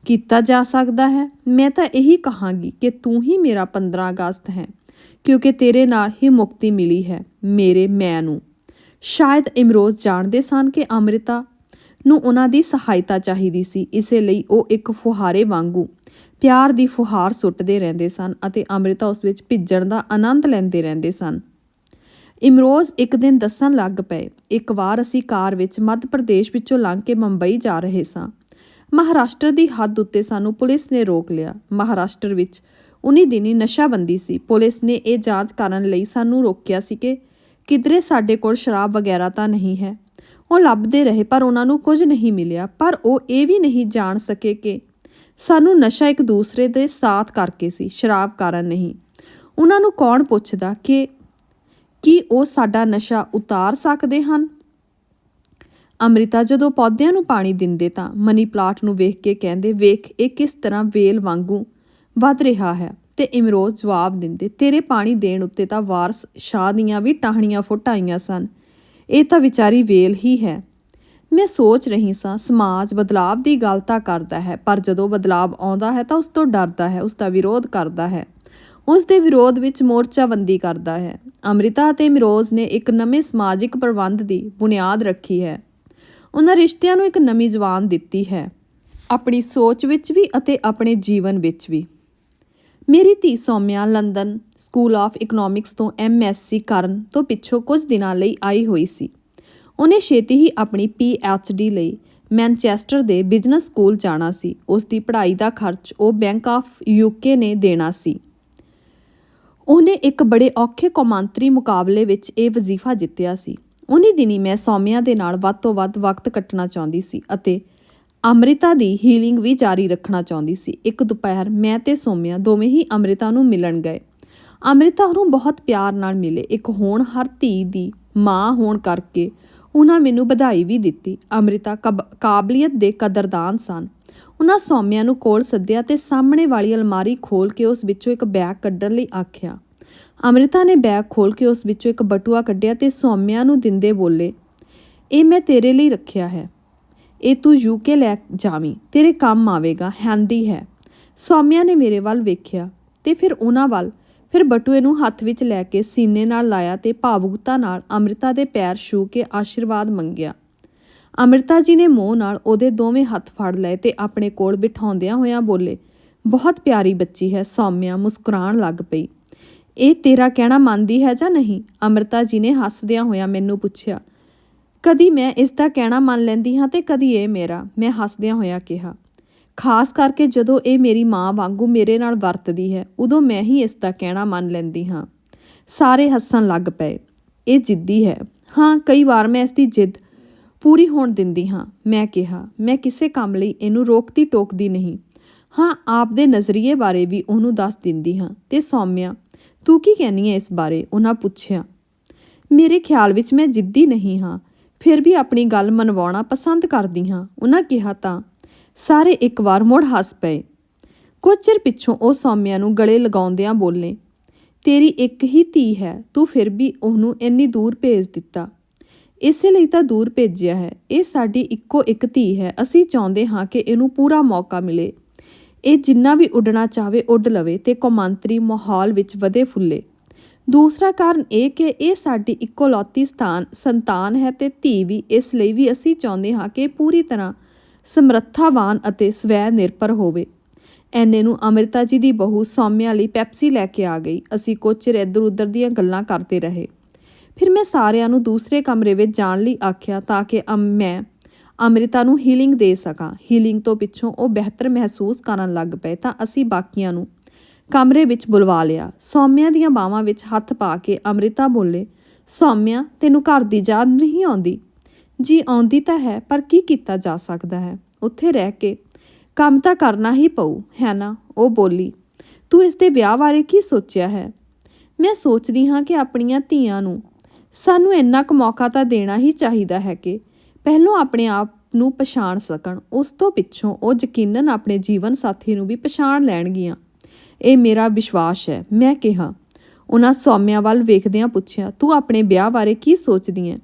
ਕੀਤਾ ਜਾ ਸਕਦਾ ਹੈ? ਮੈਂ ਤਾਂ ਇਹੀ ਕਹਾਂਗੀ ਕਿ ਤੂੰ ਹੀ ਮੇਰਾ 15 ਅਗਸਤ ਹੈ, ਕਿਉਂਕਿ ਤੇਰੇ ਨਾਲ ਹੀ ਮੁਕਤੀ ਮਿਲੀ ਹੈ ਮੇਰੇ ਮੈਂ ਨੂੰ। ਸ਼ਾਇਦ ਇਮਰੋਜ਼ ਜਾਣਦੇ ਸਨ ਕਿ ਅੰਮ੍ਰਿਤਾ ਨੂੰ ਉਹਨਾਂ ਦੀ ਸਹਾਇਤਾ ਚਾਹੀਦੀ ਸੀ। ਇਸੇ ਲਈ ਉਹ ਇੱਕ ਫੁਹਾਰੇ ਵਾਂਗੂ ਪਿਆਰ ਦੀ ਫੁਹਾਰ ਸੁੱਟਦੇ ਰਹਿੰਦੇ ਸਨ ਅਤੇ ਅੰਮ੍ਰਿਤਾ ਉਸ ਵਿੱਚ ਭਿੱਜਣ ਦਾ ਆਨੰਦ ਲੈਂਦੇ ਰਹਿੰਦੇ ਸਨ। ਇਮਰੋਜ਼ ਇੱਕ ਦਿਨ ਦੱਸਣ ਲੱਗ ਪਏ, ਇੱਕ ਵਾਰ ਅਸੀਂ ਕਾਰ ਵਿੱਚ ਮੱਧ ਪ੍ਰਦੇਸ਼ ਵਿੱਚੋਂ ਲੰਘ ਕੇ ਮੁੰਬਈ ਜਾ ਰਹੇ ਸਾਂ। ਮਹਾਰਾਸ਼ਟਰ ਦੀ ਹੱਦ ਉੱਤੇ ਸਾਨੂੰ ਪੁਲਿਸ ਨੇ ਰੋਕ ਲਿਆ। ਮਹਾਰਾਸ਼ਟਰ ਵਿੱਚ ਉਨੀ ਦਿਨੀ ਨਸ਼ਾਬੰਦੀ ਸੀ। ਪੁਲਿਸ ਨੇ ਇਹ ਜਾਂਚ ਕਰਨ ਲਈ ਸਾਨੂੰ ਰੋਕਿਆ ਸੀ ਕਿ ਕਿਧਰੇ ਸਾਡੇ ਕੋਲ ਸ਼ਰਾਬ ਵਗੈਰਾ ਤਾਂ ਨਹੀਂ ਹੈ। ਉਹ ਲੱਭਦੇ ਰਹੇ ਪਰ ਉਹਨਾਂ ਨੂੰ ਕੁਝ ਨਹੀਂ ਮਿਲਿਆ। ਪਰ ਉਹ ਇਹ ਵੀ ਨਹੀਂ ਜਾਣ ਸਕੇ ਕਿ ਸਾਨੂੰ ਨਸ਼ਾ ਇੱਕ ਦੂਸਰੇ ਦੇ ਸਾਥ ਕਰਕੇ ਸੀ, ਸ਼ਰਾਬ ਕਾਰਨ ਨਹੀਂ। ਉਹਨਾਂ ਨੂੰ ਕੌਣ ਪੁੱਛਦਾ ਕਿ ਕੀ ਉਹ ਸਾਡਾ ਨਸ਼ਾ ਉਤਾਰ ਸਕਦੇ ਹਨ? ਅੰਮ੍ਰਿਤਾ ਜਦੋਂ ਪੌਦਿਆਂ ਨੂੰ ਪਾਣੀ ਦਿੰਦੇ ਤਾਂ ਮਨੀ ਪਲਾਟ ਨੂੰ ਵੇਖ ਕੇ ਕਹਿੰਦੇ, ਵੇਖ, ਇਹ ਕਿਸ ਤਰ੍ਹਾਂ ਵੇਲ ਵਾਂਗੂ ਵੱਧ ਰਿਹਾ ਹੈ? ਤੇ ਇਮਰੋਜ਼ ਜਵਾਬ ਦਿੰਦੇ, ਤੇਰੇ ਪਾਣੀ ਦੇਣ ਉੱਤੇ ਤਾਂ ਵਾਰਸ, ਸ਼ਾਹ ਦੀਆਂ ਵੀ ਟਾਹਣੀਆਂ ਫੁੱਟ ਆਈਆਂ ਸਨ। ਇਹ ਤਾਂ ਵਿਚਾਰੀ ਵੇਲ ਹੀ ਹੈ। ਮੈਂ ਸੋਚ ਰਹੀ ਸਾਂ, ਸਮਾਜ ਬਦਲਾਵ ਦੀ ਗੱਲ ਤਾਂ ਕਰਦਾ ਹੈ, ਪਰ ਜਦੋਂ ਬਦਲਾਵ ਆਉਂਦਾ ਹੈ ਤਾਂ ਉਸ ਤੋਂ ਡਰਦਾ ਹੈ, ਉਸ ਦਾ ਵਿਰੋਧ ਕਰਦਾ ਹੈ। ਉਸ ਦੇ ਵਿਰੋਧ ਵਿੱਚ ਮੋਰਚਾਬੰਦੀ ਕਰਦਾ ਹੈ। ਅੰਮ੍ਰਿਤਾ ਅਤੇ ਮਿਰੋਜ਼ ਨੇ ਇੱਕ ਨਵੇਂ ਸਮਾਜਿਕ ਪ੍ਰਬੰਧ ਦੀ ਬੁਨਿਆਦ ਰੱਖੀ ਹੈ। ਉਹਨਾਂ ਰਿਸ਼ਤਿਆਂ ਨੂੰ ਇੱਕ ਨਵੀਂ ਜਵਾਨ ਦਿੱਤੀ ਹੈ, ਆਪਣੀ ਸੋਚ ਵਿੱਚ ਵੀ ਅਤੇ ਆਪਣੇ ਜੀਵਨ ਵਿੱਚ ਵੀ। ਮੇਰੀ ਧੀ Saumya London School of Economics ਤੋਂ ਐਮਐਸਸੀ ਕਰਨ ਤੋਂ ਪਿੱਛੋਂ ਕੁਝ ਦਿਨਾਂ ਲਈ ਆਈ ਹੋਈ ਸੀ। ਉਹਨੇ ਛੇਤੀ ਹੀ ਆਪਣੀ ਪੀ ਐੱਚ ਡੀ ਲਈ ਮੈਨਚੈਸਟਰ ਦੇ ਬਿਜ਼ਨਸ ਸਕੂਲ ਜਾਣਾ ਸੀ। ਉਸ ਦੀ ਪੜ੍ਹਾਈ ਦਾ ਖਰਚ ਉਹ ਬੈਂਕ ਆਫ ਯੂਕੇ ਨੇ ਦੇਣਾ ਸੀ। ਉਹਨੇ ਇੱਕ ਬੜੇ ਔਖੇ ਕੌਮਾਂਤਰੀ ਮੁਕਾਬਲੇ ਵਿੱਚ ਇਹ ਵਜ਼ੀਫਾ ਜਿੱਤਿਆ ਸੀ। ਉਨੀ ਦਿਨੀ ਮੈਂ ਸੌਮਿਆ ਦੇ ਨਾਲ ਵੱਧ ਤੋਂ ਵੱਧ ਵਕਤ ਕੱਟਣਾ ਚਾਹੁੰਦੀ ਸੀ ਅਤੇ ਅੰਮ੍ਰਿਤਾ ਦੀ ਹੀਲਿੰਗ ਵੀ ਜਾਰੀ ਰੱਖਣਾ ਚਾਹੁੰਦੀ ਸੀ। ਇੱਕ ਦੁਪਹਿਰ ਮੈਂ ਤੇ ਸੌਮਿਆ ਦੋਵੇਂ ਹੀ ਅੰਮ੍ਰਿਤਾ ਨੂੰ ਮਿਲਣ ਗਏ। ਅੰਮ੍ਰਿਤਾ ਨੂੰ ਬਹੁਤ ਪਿਆਰ ਨਾਲ ਮਿਲੇ। ਇੱਕ ਹੋਣ ਹਰ ਧੀ ਦੀ ਮਾਂ ਹੋਣ ਕਰਕੇ ਉਹਨਾਂ ਮੈਨੂੰ ਵਧਾਈ ਵੀ ਦਿੱਤੀ। ਅੰਮ੍ਰਿਤਾ ਕਬ- ਕਾਬਲੀਅਤ ਦੇ ਕਦਰਦਾਨ ਸਨ। ਉਹਨਾਂ ਸੌਮਿਆਂ ਨੂੰ ਕੋਲ ਸੱਦਿਆ ਤੇ ਸਾਹਮਣੇ ਵਾਲੀ ਅਲਮਾਰੀ ਖੋਲ ਕੇ ਉਸ ਵਿੱਚੋਂ ਇੱਕ ਬੈਗ ਕੱਢਣ ਲਈ ਆਖਿਆ। ਅੰਮ੍ਰਿਤਾ ਨੇ ਬੈਗ ਖੋਲ ਕੇ ਉਸ ਵਿੱਚੋਂ ਇੱਕ ਬਟੂਆ ਕੱਢਿਆ ਤੇ ਸੌਮਿਆ ਨੂੰ ਦਿੰਦੇ ਬੋਲੇ, ਇਹ ਮੈਂ ਤੇਰੇ ਲਈ ਰੱਖਿਆ ਹੈ। ਇਹ ਤੂੰ ਯੂਕੇ ਲੈ ਜਾਵੀਂ। ਤੇਰੇ ਕੰਮ ਆਵੇਗਾ ਹੈਂਦੀ ਹੈ। ਸੌਮਿਆ ਨੇ ਮੇਰੇ ਵੱਲ ਵੇਖਿਆ ਤੇ ਫਿਰ ਉਹਨਾਂ ਵੱਲ ਫਿਰ ਬਟੂਏ ਨੂੰ ਹੱਥ ਵਿੱਚ ਲੈ ਕੇ ਸੀਨੇ ਨਾਲ ਲਾਇਆ ਤੇ ਭਾਵੁਕਤਾ ਨਾਲ ਅੰਮ੍ਰਿਤਾ ਦੇ ਪੈਰ ਛੂ ਕੇ ਆਸ਼ੀਰਵਾਦ ਮੰਗਿਆ। ਅੰਮ੍ਰਿਤਾ ਜੀ ਨੇ ਮੋਹ ਨਾਲ ਉਹਦੇ ਦੋਵੇਂ ਹੱਥ ਫੜ ਲਏ ਤੇ ਆਪਣੇ ਕੋਲ ਬਿਠਾਉਂਦਿਆਂ ਹੋਇਆਂ ਬੋਲੇ, ਬਹੁਤ ਪਿਆਰੀ ਬੱਚੀ ਹੈ, ਸੌਮਿਆ, ਮੁਸਕਰਾਉਣ ਲੱਗ ਪਈ। ਇਹ ਤੇਰਾ ਕਹਿਣਾ ਮੰਨਦੀ ਹੈ ਜਾਂ ਨਹੀਂ? ਅੰਮ੍ਰਿਤਾ ਜੀ ਨੇ ਹੱਸਦਿਆਂ ਹੋਇਆਂ ਮੈਨੂੰ ਪੁੱਛਿਆ। ਕਦੀ ਮੈਂ ਇਸ ਦਾ ਕਹਿਣਾ ਮੰਨ ਲੈਂਦੀ ਹਾਂ ਤੇ ਕਦੀ ਇਹ ਮੇਰਾ, ਮੈਂ ਹੱਸਦਿਆਂ ਹੋਇਆਂ ਕਿਹਾ। ਖਾਸ ਕਰਕੇ ਜਦੋਂ ਇਹ ਮੇਰੀ ਮਾਂ ਵਾਂਗੂ ਮੇਰੇ ਨਾਲ ਵਰਤਦੀ ਹੈ, ਉਦੋਂ ਮੈਂ ਹੀ ਇਸ ਦਾ ਕਹਿਣਾ ਮੰਨ ਲੈਂਦੀ ਹਾਂ। ਸਾਰੇ ਹੱਸਣ ਲੱਗ ਪਏ। ਇਹ ਜਿੱਦੀ ਹੈ। ਹਾਂ, ਕਈ ਵਾਰ ਮੈਂ ਇਸ ਦੀ ਜਿੱਦ ਪੂਰੀ ਹੋਣ ਦਿੰਦੀ ਹਾਂ। ਮੈਂ ਕਿਹਾ, ਮੈਂ ਕਿਸੇ ਕੰਮ ਲਈ ਇਹਨੂੰ ਰੋਕਦੀ ਟੋਕਦੀ ਨਹੀਂ। ਹਾਂ, ਆਪ ਦੇ ਨਜ਼ਰੀਏ ਬਾਰੇ ਵੀ ਉਹਨੂੰ ਦੱਸ ਦਿੰਦੀ ਹਾਂ। ਤੇ ਸੌਮਿਆ, ਤੂੰ ਕੀ ਕਹਿਨੀ ਹੈ ਇਸ ਬਾਰੇ? ਉਹਨਾਂ ਪੁੱਛਿਆ। ਮੇਰੇ ਖਿਆਲ ਵਿੱਚ ਮੈਂ ਜਿੱਦੀ ਨਹੀਂ ਹਾਂ। ਫਿਰ ਵੀ ਆਪਣੀ ਗੱਲ ਮਨਵਾਉਣਾ ਪਸੰਦ ਕਰਦੀ ਹਾਂ। ਉਹਨਾਂ ਕਿਹਾ ਤਾਂ ਸਾਰੇ ਇੱਕ ਵਾਰ ਮੁੜ ਹੱਸ ਪਏ। ਕੁਝ ਚਿਰ ਪਿੱਛੋਂ ਉਹ ਸੌਮਿਆ ਨੂੰ ਗਲੇ ਲਗਾਉਂਦਿਆਂ ਬੋਲੇ, ਤੇਰੀ ਇੱਕ ਹੀ ਧੀ ਹੈ, ਤੂੰ ਫਿਰ ਵੀ ਉਹਨੂੰ ਇੰਨੀ ਦੂਰ ਭੇਜ ਦਿੱਤਾ। ਇਸੇ ਲਈ ਤਾਂ ਦੂਰ ਭੇਜਿਆ ਹੈ। ਇਹ ਸਾਡੀ ਇੱਕੋ ਇੱਕ ਧੀ ਹੈ। ਅਸੀਂ ਚਾਹੁੰਦੇ ਹਾਂ ਕਿ ਇਹਨੂੰ ਪੂਰਾ ਮੌਕਾ ਮਿਲੇ। ਇਹ ਜਿੰਨਾ ਵੀ ਉੱਡਣਾ ਚਾਹਵੇ ਉੱਡ ਲਵੇ ਤੇ ਕੌਮਾਂਤਰੀ ਮਾਹੌਲ ਵਿੱਚ ਵਧੇ ਫੁੱਲੇ। ਦੂਸਰਾ ਕਾਰਨ ਇਹ ਕਿ ਇਹ ਸਾਡੀ ਇਕੋਲੌਤੀ ਸਥਾਨ ਸੰਤਾਨ ਹੈ ਤੇ ਧੀ ਵੀ ਇਸ ਲਈ ਵੀ ਅਸੀਂ ਚਾਹੁੰਦੇ ਹਾਂ ਕਿ ਪੂਰੀ ਤਰ੍ਹਾਂ ਸਮਰੱਥਾਵਾਨ ਅਤੇ ਸਵੈ ਨਿਰਭਰ ਹੋਵੇ। ਐਨੇ ਨੂੰ ਅਮ੍ਰਿਤਾ ਜੀ ਦੀ ਬਹੂ ਸੌਮਿਆ ਲਈ ਪੈਪਸੀ ਲੈ ਕੇ ਆ ਗਈ। ਅਸੀਂ ਕੁਝ ਚਿਰ ਇੱਧਰ ਉੱਧਰ ਦੀਆਂ ਗੱਲਾਂ ਕਰਦੇ ਰਹੇ। ਫਿਰ ਮੈਂ ਸਾਰਿਆਂ ਨੂੰ ਦੂਸਰੇ ਕਮਰੇ ਵਿੱਚ ਜਾਣ ਲਈ ਆਖਿਆ ਤਾਂ ਕਿ ਅਮ- ਮੈਂ ਅੰਮ੍ਰਿਤਾ ਨੂੰ ਹੀਲਿੰਗ ਦੇ ਸਕਾਂ। ਹੀਲਿੰਗ ਤੋਂ ਪਿੱਛੋਂ ਉਹ ਬਿਹਤਰ ਮਹਿਸੂਸ ਕਰਨ ਲੱਗ ਪਏ ਤਾਂ ਅਸੀਂ ਬਾਕੀਆਂ ਨੂੰ ਕਮਰੇ ਵਿੱਚ ਬੁਲਵਾ ਲਿਆ। ਸੌਮਿਆ ਦੀਆਂ ਬਾਹਾਂ ਵਿੱਚ ਹੱਥ ਪਾ ਕੇ ਅੰਮ੍ਰਿਤਾ ਬੋਲੇ, ਸੌਮਿਆ, ਤੈਨੂੰ ਘਰ ਦੀ ਯਾਦ ਨਹੀਂ ਆਉਂਦੀ? ਜੀ ਆਉਂਦੀ ਤਾਂ ਹੈ, ਪਰ ਕੀ ਕੀਤਾ ਜਾ ਸਕਦਾ ਹੈ? ਉੱਥੇ ਰਹਿ ਕੇ ਕੰਮ ਤਾਂ ਕਰਨਾ ਹੀ ਪਊ, ਹੈ ਨਾ? ਉਹ ਬੋਲੀ, ਤੂੰ ਇਸ ਦੇ ਵਿਆਹ ਬਾਰੇ ਕੀ ਸੋਚਿਆ ਹੈ? ਮੈਂ ਸੋਚਦੀ ਹਾਂ ਕਿ ਆਪਣੀਆਂ ਧੀਆਂ ਨੂੰ ਸਾਨੂੰ ਇੰਨਾ ਕੁ ਮੌਕਾ ਤਾਂ ਦੇਣਾ ਹੀ ਚਾਹੀਦਾ ਹੈ ਕਿ ਪਹਿਲੋਂ ਆਪਣੇ ਆਪ ਨੂੰ ਪਛਾਣ ਸਕਣ। ਉਸ ਤੋਂ ਪਿੱਛੋਂ ਉਹ ਯਕੀਨਨ ਆਪਣੇ ਜੀਵਨ ਸਾਥੀ ਨੂੰ ਵੀ ਪਛਾਣ ਲੈਣਗੀਆਂ। ਇਹ ਮੇਰਾ ਵਿਸ਼ਵਾਸ ਹੈ। ਮੈਂ ਕਿਹਾ, ਉਹਨਾਂ ਸੌਮਿਆਂ ਵੱਲ ਵੇਖਦਿਆਂ ਪੁੱਛਿਆ, ਤੂੰ ਆਪਣੇ ਵਿਆਹ ਬਾਰੇ ਕੀ ਸੋਚਦੀ ਹੈ?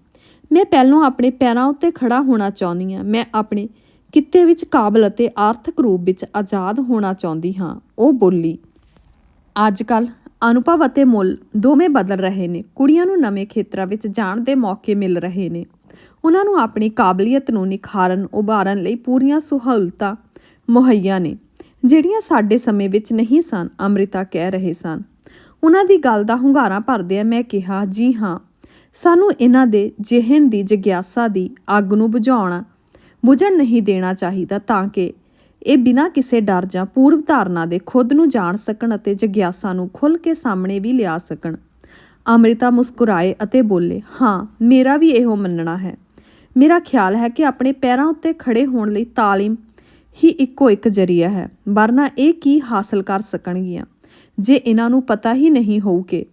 ਮੈਂ ਪਹਿਲੋਂ ਆਪਣੇ ਪੈਰਾਂ ਉੱਤੇ ਖੜਾ ਹੋਣਾ ਚਾਹੁੰਦੀ ਹਾਂ। ਮੈਂ ਆਪਣੇ ਕਿੱਤੇ ਵਿੱਚ ਕਾਬਲ ਅਤੇ ਆਰਥਿਕ ਰੂਪ ਵਿੱਚ ਆਜ਼ਾਦ ਹੋਣਾ ਚਾਹੁੰਦੀ ਹਾਂ। ਉਹ ਬੋਲੀ ਅੱਜ ਕੱਲ ਅਨੁਭਵ ਅਤੇ ਮੁੱਲ ਦੋਵੇਂ ਬਦਲ ਰਹੇ ਨੇ। ਕੁੜੀਆਂ ਨੂੰ ਨਵੇਂ ਖੇਤਰਾਂ ਵਿੱਚ ਜਾਣ ਦੇ ਮੌਕੇ ਮਿਲ ਰਹੇ ਨੇ। ਉਹਨਾਂ ਨੂੰ ਆਪਣੀ ਕਾਬਲੀਅਤ ਨੂੰ ਨਿਖਾਰਨ, ਉਭਾਰਨ ਲਈ ਪੂਰੀਆਂ ਸਹੂਲਤਾਂ ਮੁਹੱਈਆ ਨੇ, ਜਿਹੜੀਆਂ ਸਾਡੇ ਸਮੇਂ ਵਿੱਚ ਨਹੀਂ ਸਨ, ਅੰਮ੍ਰਿਤਾ ਕਹਿ ਰਹੇ ਸਨ। ਉਹਨਾਂ ਦੀ ਗੱਲ ਦਾ ਹੁੰਗਾਰਾ ਭਰਦਿਆਂ ਮੈਂ ਕਿਹਾ, ਜੀ ਹਾਂ ਸਾਨੂੰ ਇਹਨਾਂ ਦੇ ਜਿਹਨ ਦੀ ਜਿਗਿਆਸਾ ਦੀ ਅੱਗ ਨੂੰ ਬੁਝਾਉਣਾ, ਬੁਝਣ ਨਹੀਂ ਦੇਣਾ ਚਾਹੀਦਾ ਤਾਂ ਕਿ ਇਹ ਬਿਨਾਂ ਕਿਸੇ ਡਰ ਜਾਂ ਪੂਰਵ ਧਾਰਨਾ ਦੇ ਖੁਦ ਨੂੰ ਜਾਣ ਸਕਣ ਅਤੇ ਜਿਗਿਆਸਾ ਨੂੰ ਖੁੱਲ੍ਹ ਕੇ ਸਾਹਮਣੇ ਵੀ ਲਿਆ ਸਕਣ। ਅੰਮ੍ਰਿਤਾ ਮੁਸਕਰਾਏ ਅਤੇ ਬੋਲੇ, ਹਾਂ, ਮੇਰਾ ਵੀ ਇਹੋ ਮੰਨਣਾ ਹੈ। ਮੇਰਾ ਖਿਆਲ ਹੈ ਕਿ ਆਪਣੇ ਪੈਰਾਂ ਉੱਤੇ ਖੜੇ ਹੋਣ ਲਈ ਤਾਲੀਮ ਹੀ ਇੱਕੋ ਇੱਕ ਜਰੀਆ ਹੈ, ਵਰਨਾ ਇਹ ਕੀ ਹਾਸਲ ਕਰ ਸਕਣਗੀਆਂ? ਜੇ ਇਹਨਾਂ ਨੂੰ ਪਤਾ ਹੀ ਨਹੀਂ ਹੋਊ ਕਿ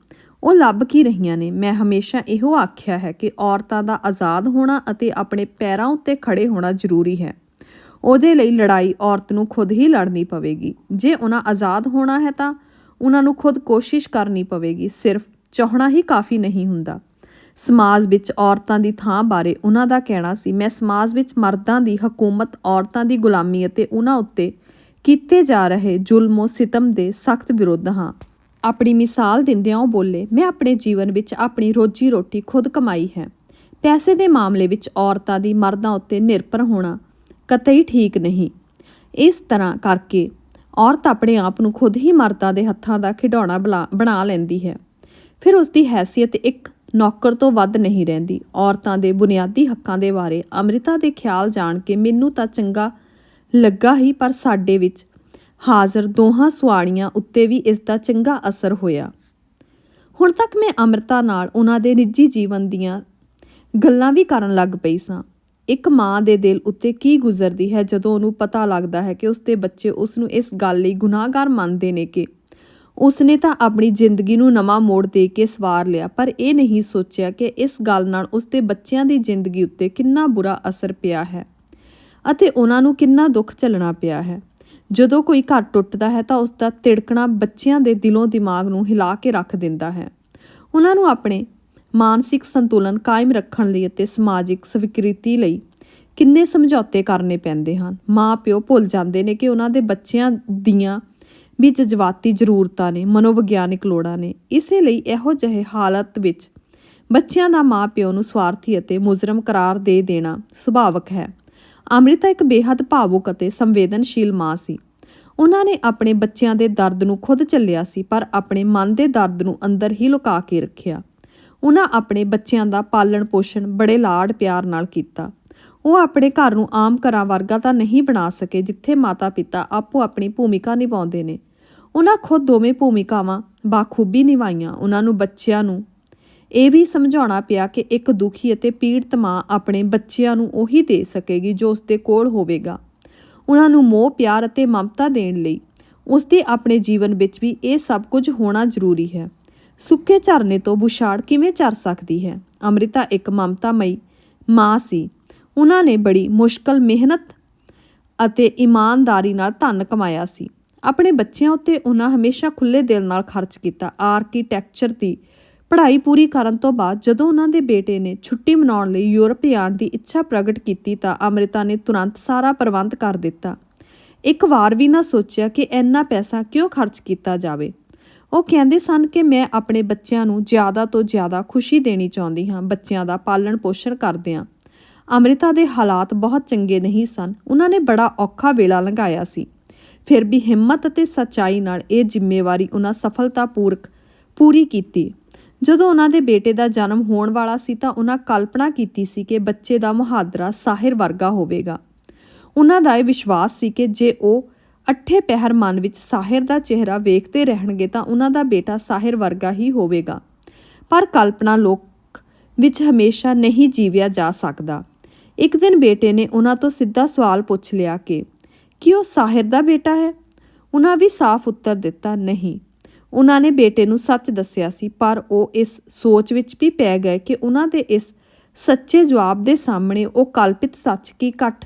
ਉਹ ਲੱਭ ਕੀ ਰਹੀਆਂ ਨੇ? ਮੈਂ ਹਮੇਸ਼ਾ ਇਹੋ ਆਖਿਆ ਹੈ ਕਿ ਔਰਤਾਂ ਦਾ ਆਜ਼ਾਦ ਹੋਣਾ ਅਤੇ ਆਪਣੇ ਪੈਰਾਂ ਉੱਤੇ ਖੜੇ ਹੋਣਾ ਜ਼ਰੂਰੀ ਹੈ। ਉਹਦੇ ਲਈ ਲੜਾਈ ਔਰਤ ਨੂੰ ਖੁਦ ਹੀ ਲੜਨੀ ਪਵੇਗੀ। ਜੇ ਉਹਨਾਂ ਆਜ਼ਾਦ ਹੋਣਾ ਹੈ ਤਾਂ ਉਹਨਾਂ ਨੂੰ ਖੁਦ ਕੋਸ਼ਿਸ਼ ਕਰਨੀ ਪਵੇਗੀ। ਸਿਰਫ ਚਾਹਣਾ ਹੀ ਕਾਫੀ ਨਹੀਂ ਹੁੰਦਾ। ਸਮਾਜ ਵਿੱਚ ਔਰਤਾਂ ਦੀ ਥਾਂ ਬਾਰੇ ਉਹਨਾਂ ਦਾ ਕਹਿਣਾ ਸੀ, ਮੈਂ ਸਮਾਜ ਵਿੱਚ ਮਰਦਾਂ ਦੀ ਹਕੂਮਤ, ਔਰਤਾਂ ਦੀ ਗੁਲਾਮੀ ਅਤੇ ਉਹਨਾਂ ਉੱਤੇ ਕੀਤੇ ਜਾ ਰਹੇ ਜ਼ੁਲਮੋ, ਸਿਤਮ ਦੇ ਸਖਤ ਵਿਰੋਧ ਹਾਂ। ਆਪਣੀ ਮਿਸਾਲ ਦਿੰਦਿਆਂ ਉਹ ਬੋਲੇ, ਮੈਂ ਆਪਣੇ ਜੀਵਨ ਵਿੱਚ ਆਪਣੀ ਰੋਜੀ ਰੋਟੀ ਖੁਦ ਕਮਾਈ ਹੈ। ਪੈਸੇ ਦੇ ਮਾਮਲੇ ਵਿੱਚ ਔਰਤਾਂ ਦੀ ਮਰਦਾਂ ਉੱਤੇ ਨਿਰਭਰ ਹੋਣਾ ਕਤਈ ਠੀਕ ਨਹੀਂ। ਇਸ ਤਰ੍ਹਾਂ ਕਰਕੇ ਔਰਤ ਆਪਣੇ ਆਪ ਨੂੰ ਖੁਦ ਹੀ ਮਰਦਾਂ ਦੇ ਹੱਥਾਂ ਦਾ ਖਿਡੌਣਾ ਬਲਾ- ਬਣਾ ਲੈਂਦੀ ਹੈ। ਫਿਰ ਉਸ ਦੀ ਹੈਸੀਅਤ ਇੱਕ ਨੌਕਰ ਤੋਂ ਵੱਧ ਨਹੀਂ ਰਹਿੰਦੀ। ਔਰਤਾਂ ਦੇ ਬੁਨਿਆਦੀ ਹੱਕਾਂ ਦੇ ਬਾਰੇ ਅੰਮ੍ਰਿਤਾ ਦੇ ਖਿਆਲ ਜਾਣ ਕੇ ਮੈਨੂੰ ਤਾਂ ਚੰਗਾ ਲੱਗਾ ਹੀ, ਪਰ ਸਾਡੇ ਵਿੱਚ ਹਾਜ਼ਰ ਦੋਹਾਂ ਸੁਆੜੀਆਂ ਉੱਤੇ ਵੀ ਇਸ ਦਾ ਚੰਗਾ ਅਸਰ ਹੋਇਆ। ਹੁਣ ਤੱਕ ਮੈਂ ਅੰਮ੍ਰਿਤਾ ਨਾਲ ਉਹਨਾਂ ਦੇ ਨਿੱਜੀ ਜੀਵਨ ਦੀਆਂ ਗੱਲਾਂ ਵੀ ਕਰਨ ਲੱਗ ਪਈ ਸਾਂ। ਇੱਕ ਮਾਂ ਦੇ ਦਿਲ ਉੱਤੇ ਕੀ ਗੁਜ਼ਰਦੀ ਹੈ ਜਦੋਂ ਉਹਨੂੰ ਪਤਾ ਲੱਗਦਾ ਹੈ ਕਿ ਉਸਦੇ ਬੱਚੇ ਉਸ ਨੂੰ ਇਸ ਗੱਲ ਲਈ ਗੁਨਾਹਗਾਰ ਮੰਨਦੇ ਨੇ ਕਿ ਉਸਨੇ ਤਾਂ ਆਪਣੀ ਜ਼ਿੰਦਗੀ ਨੂੰ ਨਵਾਂ ਮੋੜ ਦੇ ਕੇ ਸਵਾਰ ਲਿਆ, ਪਰ ਇਹ ਨਹੀਂ ਸੋਚਿਆ ਕਿ ਇਸ ਗੱਲ ਨਾਲ ਉਸਦੇ ਬੱਚਿਆਂ ਦੀ ਜ਼ਿੰਦਗੀ ਉੱਤੇ ਕਿੰਨਾ ਬੁਰਾ ਅਸਰ ਪਿਆ ਹੈ ਅਤੇ ਉਹਨਾਂ ਨੂੰ ਕਿੰਨਾ ਦੁੱਖ ਝੱਲਣਾ ਪਿਆ ਹੈ। ਜਦੋਂ ਕੋਈ ਘਰ ਟੁੱਟਦਾ ਹੈ ਤਾਂ ਉਸ ਦਾ ਤਿੜਕਣਾ ਬੱਚਿਆਂ ਦੇ ਦਿਲੋਂ ਦਿਮਾਗ ਨੂੰ ਹਿਲਾ ਕੇ ਰੱਖ ਦਿੰਦਾ ਹੈ। ਉਹਨਾਂ ਨੂੰ ਆਪਣੇ ਮਾਨਸਿਕ ਸੰਤੁਲਨ ਕਾਇਮ ਰੱਖਣ ਲਈ ਅਤੇ ਸਮਾਜਿਕ ਸਵੀਕ੍ਰਿਤੀ ਲਈ ਕਿੰਨੇ ਸਮਝੌਤੇ ਕਰਨੇ ਪੈਂਦੇ ਹਨ? ਮਾਂ ਪਿਓ ਭੁੱਲ ਜਾਂਦੇ ਨੇ ਕਿ ਉਹਨਾਂ ਦੇ ਬੱਚਿਆਂ ਦੀਆਂ ਵੀ ਜਜ਼ਬਾਤੀ ਜ਼ਰੂਰਤਾਂ ਨੇ, ਮਨੋਵਿਗਿਆਨਿਕ ਲੋੜਾਂ ਨੇ। ਇਸੇ ਲਈ ਇਹੋ ਜਿਹੇ ਹਾਲਤ ਵਿੱਚ ਬੱਚਿਆਂ ਦਾ ਮਾਂ ਪਿਓ ਨੂੰ ਸਵਾਰਥੀ ਅਤੇ ਮੁਜਰਮ ਕਰਾਰ ਦੇ ਦੇਣਾ ਸੁਭਾਵਕ ਹੈ। ਅੰਮ੍ਰਿਤਾ ਇੱਕ ਬੇਹੱਦ ਭਾਵੁਕ ਅਤੇ ਸੰਵੇਦਨਸ਼ੀਲ ਮਾਂ ਸੀ। ਉਹਨਾਂ ਨੇ ਆਪਣੇ ਬੱਚਿਆਂ ਦੇ ਦਰਦ ਨੂੰ ਖੁਦ ਝੱਲਿਆ ਸੀ, ਪਰ ਆਪਣੇ ਮਨ ਦੇ ਦਰਦ ਨੂੰ ਅੰਦਰ ਹੀ ਲੁਕਾ ਕੇ ਰੱਖਿਆ। ਉਹਨਾਂ ਆਪਣੇ ਬੱਚਿਆਂ ਦਾ ਪਾਲਣ ਪੋਸ਼ਣ ਬੜੇ ਲਾਡ ਪਿਆਰ ਨਾਲ ਕੀਤਾ। ਉਹ ਆਪਣੇ ਘਰ ਨੂੰ ਆਮ ਘਰਾਂ ਵਰਗਾ ਤਾਂ ਨਹੀਂ ਬਣਾ ਸਕੇ, ਜਿੱਥੇ ਮਾਤਾ-ਪਿਤਾ ਆਪੋ ਆਪਣੀ ਭੂਮਿਕਾ ਨਿਭਾਉਂਦੇ ਨੇ। ਉਹਨਾਂ ਖੁਦ ਦੋਵੇਂ ਭੂਮਿਕਾਵਾਂ ਬਾਖੂਬੀ ਨਿਭਾਈਆਂ। ਉਹਨਾਂ ਨੂੰ ਬੱਚਿਆਂ ਨੂੰ ਇਹ ਵੀ ਸਮਝਾਉਣਾ ਪਿਆ ਕਿ ਇੱਕ ਦੁਖੀ ਅਤੇ ਪੀੜਤ ਮਾਂ ਆਪਣੇ ਬੱਚਿਆਂ ਨੂੰ ਉਹੀ ਦੇ ਸਕੇਗੀ ਜੋ ਉਸਦੇ ਕੋਲ ਹੋਵੇਗਾ। ਉਹਨਾਂ ਨੂੰ ਮੋਹ, ਪਿਆਰ ਅਤੇ ਮਮਤਾ ਦੇਣ ਲਈ ਉਸਦੇ ਆਪਣੇ ਜੀਵਨ ਵਿੱਚ ਵੀ ਇਹ ਸਭ ਕੁਝ ਹੋਣਾ ਜ਼ਰੂਰੀ ਹੈ। ਸੁੱਕੇ ਝਰਨੇ ਤੋਂ ਬੁਛਾੜ ਕਿਵੇਂ ਝਰ ਸਕਦੀ ਹੈ? ਅੰਮ੍ਰਿਤਾ ਇੱਕ ਮਮਤਾਮਈ ਮਾਂ ਸੀ। ਉਹਨਾਂ ਨੇ ਬੜੀ ਮੁਸ਼ਕਲ, ਮਿਹਨਤ ਅਤੇ ਇਮਾਨਦਾਰੀ ਨਾਲ ਧਨ ਕਮਾਇਆ ਸੀ। ਆਪਣੇ ਬੱਚਿਆਂ ਉੱਤੇ ਉਹਨਾਂ ਹਮੇਸ਼ਾ ਖੁੱਲ੍ਹੇ ਦਿਲ ਨਾਲ ਖਰਚ ਕੀਤਾ। ਆਰਕੀਟੈਕਚਰ ਦੀ ਪੜ੍ਹਾਈ ਪੂਰੀ ਕਰਨ ਤੋਂ ਬਾਅਦ ਜਦੋਂ ਉਹਨਾਂ ਦੇ ਬੇਟੇ ਨੇ ਛੁੱਟੀ ਮਨਾਉਣ ਲਈ ਯੂਰਪ ਜਾਣ ਦੀ ਇੱਛਾ ਪ੍ਰਗਟ ਕੀਤੀ ਤਾਂ ਅੰਮ੍ਰਿਤਾ ਨੇ ਤੁਰੰਤ ਸਾਰਾ ਪ੍ਰਬੰਧ ਕਰ ਦਿੱਤਾ। ਇੱਕ ਵਾਰ ਵੀ ਨਾ ਸੋਚਿਆ ਕਿ ਇੰਨਾ ਪੈਸਾ ਕਿਉਂ ਖਰਚ ਕੀਤਾ ਜਾਵੇ। ਉਹ ਕਹਿੰਦੇ ਸਨ ਕਿ ਮੈਂ ਆਪਣੇ ਬੱਚਿਆਂ ਨੂੰ ਜ਼ਿਆਦਾ ਤੋਂ ਜ਼ਿਆਦਾ ਖੁਸ਼ੀ ਦੇਣੀ ਚਾਹੁੰਦੀ ਹਾਂ, ਬੱਚਿਆਂ ਦਾ ਪਾਲਣ ਪੋਸ਼ਣ ਕਰਦਿਆਂ ਅੰਮ੍ਰਿਤਾ ਦੇ ਹਾਲਾਤ ਬਹੁਤ ਚੰਗੇ ਨਹੀਂ ਸਨ। ਉਹਨਾਂ ਨੇ ਬੜਾ ਔਖਾ ਵੇਲਾ ਲੰਘਾਇਆ ਸੀ। ਫਿਰ ਵੀ ਹਿੰਮਤ ਅਤੇ ਸੱਚਾਈ ਨਾਲ ਇਹ ਜ਼ਿੰਮੇਵਾਰੀ ਉਹਨਾਂ ਸਫਲਤਾਪੂਰਕ ਪੂਰੀ ਕੀਤੀ। ਜਦੋਂ ਉਹਨਾਂ ਦੇ ਬੇਟੇ ਦਾ ਜਨਮ ਹੋਣ ਵਾਲਾ ਸੀ ਤਾਂ ਉਹਨਾਂ ਕਲਪਨਾ ਕੀਤੀ ਸੀ ਕਿ ਬੱਚੇ ਦਾ ਮੁਹਾਦਰਾ ਸਾਹਿਰ ਵਰਗਾ ਹੋਵੇਗਾ। ਉਹਨਾਂ ਦਾ ਇਹ ਵਿਸ਼ਵਾਸ ਸੀ ਕਿ ਜੇ ਉਹ ਅੱਠੇ ਪਹਿਰ ਮਨ ਵਿੱਚ ਸਾਹਿਰ ਦਾ ਚਿਹਰਾ ਵੇਖਦੇ ਰਹਿਣਗੇ ਤਾਂ ਉਹਨਾਂ ਦਾ ਬੇਟਾ ਸਾਹਿਰ ਵਰਗਾ ਹੀ ਹੋਵੇਗਾ। ਪਰ ਕਲਪਨਾ ਲੋਕ ਵਿੱਚ ਹਮੇਸ਼ਾ ਨਹੀਂ ਜੀਵਿਆ ਜਾ ਸਕਦਾ। ਇੱਕ ਦਿਨ ਬੇਟੇ ਨੇ ਉਹਨਾਂ ਤੋਂ ਸਿੱਧਾ ਸਵਾਲ ਪੁੱਛ ਲਿਆ ਕਿ, ਕੀ ਉਹ ਸਾਹਿਰ ਦਾ ਬੇਟਾ ਹੈ? ਉਹਨਾਂ ਵੀ ਸਾਫ਼ ਉੱਤਰ ਦਿੱਤਾ, ਨਹੀਂ। ਉਹਨਾਂ ਨੇ ਬੇਟੇ ਨੂੰ ਸੱਚ ਦੱਸਿਆ ਸੀ, ਪਰ ਉਹ ਇਸ ਸੋਚ ਵਿੱਚ ਵੀ ਪੈ ਗਏ ਕਿ ਉਹਨਾਂ ਦੇ ਇਸ ਸੱਚੇ ਜਵਾਬ ਦੇ ਸਾਹਮਣੇ ਉਹ ਕਲਪਿਤ ਸੱਚ ਕੀ ਘਟ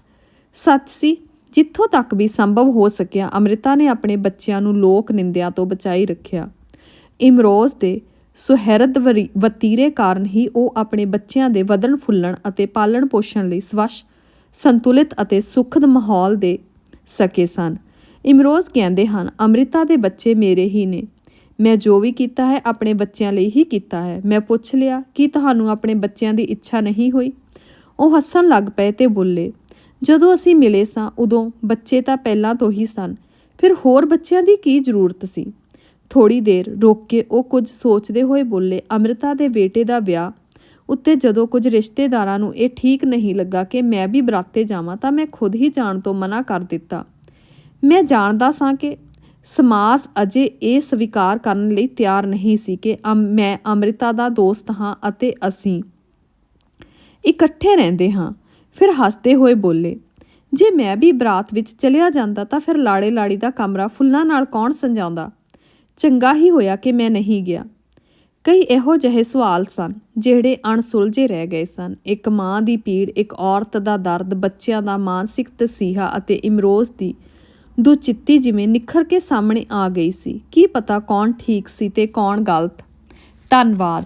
ਸੱਚ ਸੀ, ਜਿੱਥੋਂ ਤੱਕ ਵੀ ਸੰਭਵ ਹੋ ਸਕਿਆ। ਅੰਮ੍ਰਿਤਾ ਨੇ ਆਪਣੇ ਬੱਚਿਆਂ ਨੂੰ ਲੋਕ ਨਿੰਦਿਆ ਤੋਂ ਬਚਾਈ ਰੱਖਿਆ। ਇਮਰੋਜ਼ ਦੇ ਸੁਹਿਰਦ ਵਰੀ- ਵਤੀਰੇ ਕਾਰਨ ਹੀ ਉਹ ਆਪਣੇ ਬੱਚਿਆਂ ਦੇ ਵਧਣ, ਫੁੱਲਣ ਅਤੇ ਪਾਲਣ ਪੋਸ਼ਣ ਲਈ ਸਵੱਛ ਸੰਤੁਲਿਤ ਅਤੇ ਸੁਖਦ ਮਾਹੌਲ ਦੇ ਸਕੇ ਸਨ। ਇਮਰੋਜ਼ ਕਹਿੰਦੇ ਹਨ, ਅੰਮ੍ਰਿਤਾ ਦੇ ਬੱਚੇ ਮੇਰੇ ਹੀ ਨੇ। ਮੈਂ ਜੋ ਵੀ ਕੀਤਾ ਹੈ, ਆਪਣੇ ਬੱਚਿਆਂ ਲਈ ਹੀ ਕੀਤਾ ਹੈ। ਮੈਂ ਪੁੱਛ ਲਿਆ, ਕਿ ਤੁਹਾਨੂੰ ਆਪਣੇ ਬੱਚਿਆਂ ਦੀ ਇੱਛਾ ਨਹੀਂ ਹੋਈ? ਉਹ ਹੱਸਣ ਲੱਗ ਪਏ ਤੇ ਬੋਲੇ, ਜਦੋਂ ਅਸੀਂ ਮਿਲੇ ਸਾਂ, ਉਦੋਂ ਬੱਚੇ ਤਾਂ ਪਹਿਲਾਂ ਤੋਂ ਹੀ ਸਨ। ਫਿਰ ਹੋਰ ਬੱਚਿਆਂ ਦੀ ਕੀ ਜ਼ਰੂਰਤ ਸੀ? ਥੋੜੀ ਦੇਰ ਰੁਕ ਕੇ ਉਹ ਕੁਝ ਸੋਚਦੇ ਹੋਏ ਬੋਲੇ, ਅੰਮ੍ਰਿਤਾ ਦੇ ਬੇਟੇ ਦਾ ਵਿਆਹ। ਉੱਤੇ ਜਦੋਂ ਕੁਝ ਰਿਸ਼ਤੇਦਾਰਾਂ ਨੂੰ ਇਹ ਠੀਕ ਨਹੀਂ ਲੱਗਾ ਕਿ ਮੈਂ ਵੀ ਬਰਾਤੇ ਜਾਵਾਂ, ਤਾਂ ਮੈਂ ਖੁਦ ਹੀ ਜਾਣ ਤੋਂ ਮਨਾ ਕਰ ਦਿੱਤਾ। ਮੈਂ ਜਾਣਦਾ ਸਾਂ ਕਿ ਸਮਾਜ ਅਜੇ ਇਹ ਸਵੀਕਾਰ ਕਰਨ ਲਈ ਤਿਆਰ ਨਹੀਂ ਸੀ ਕਿ ਅਮ- ਮੈਂ ਅੰਮ੍ਰਿਤਾ ਦਾ ਦੋਸਤ ਹਾਂ ਅਤੇ ਅਸੀਂ ਇਕੱਠੇ ਰਹਿੰਦੇ ਹਾਂ। ਫਿਰ ਹੱਸਦੇ ਹੋਏ ਬੋਲੇ, ਜੇ ਮੈਂ ਵੀ ਬਰਾਤ ਵਿੱਚ ਚਲਿਆ ਜਾਂਦਾ ਤਾਂ ਫਿਰ ਲਾੜੇ ਲਾੜੀ ਦਾ ਕਮਰਾ ਫੁੱਲਾਂ ਨਾਲ ਕੌਣ ਸੰਜਾਉਂਦਾ? ਚੰਗਾ ਹੀ ਹੋਇਆ ਕਿ ਮੈਂ ਨਹੀਂ ਗਿਆ। ਕਈ ਇਹੋ ਜਿਹੇ ਸਵਾਲ ਸਨ ਜਿਹੜੇ ਅਣਸੁਲਝੇ ਰਹਿ ਗਏ ਸਨ। ਇੱਕ ਮਾਂ ਦੀ ਪੀੜ, ਇੱਕ ਔਰਤ ਦਾ ਦਰਦ, ਬੱਚਿਆਂ ਦਾ ਮਾਨਸਿਕ ਤਸੀਹਾ ਅਤੇ ਇਮਰੋਜ਼ ਦੀ ਦੁਚਿੱਤੀ ਜਿਵੇਂ ਨਿਖਰ ਕੇ ਸਾਹਮਣੇ ਆ ਗਈ ਸੀ। ਕੀ ਪਤਾ ਕੌਣ ਠੀਕ ਸੀ ਤੇ ਕੌਣ ਗਲਤ। ਧੰਨਵਾਦ।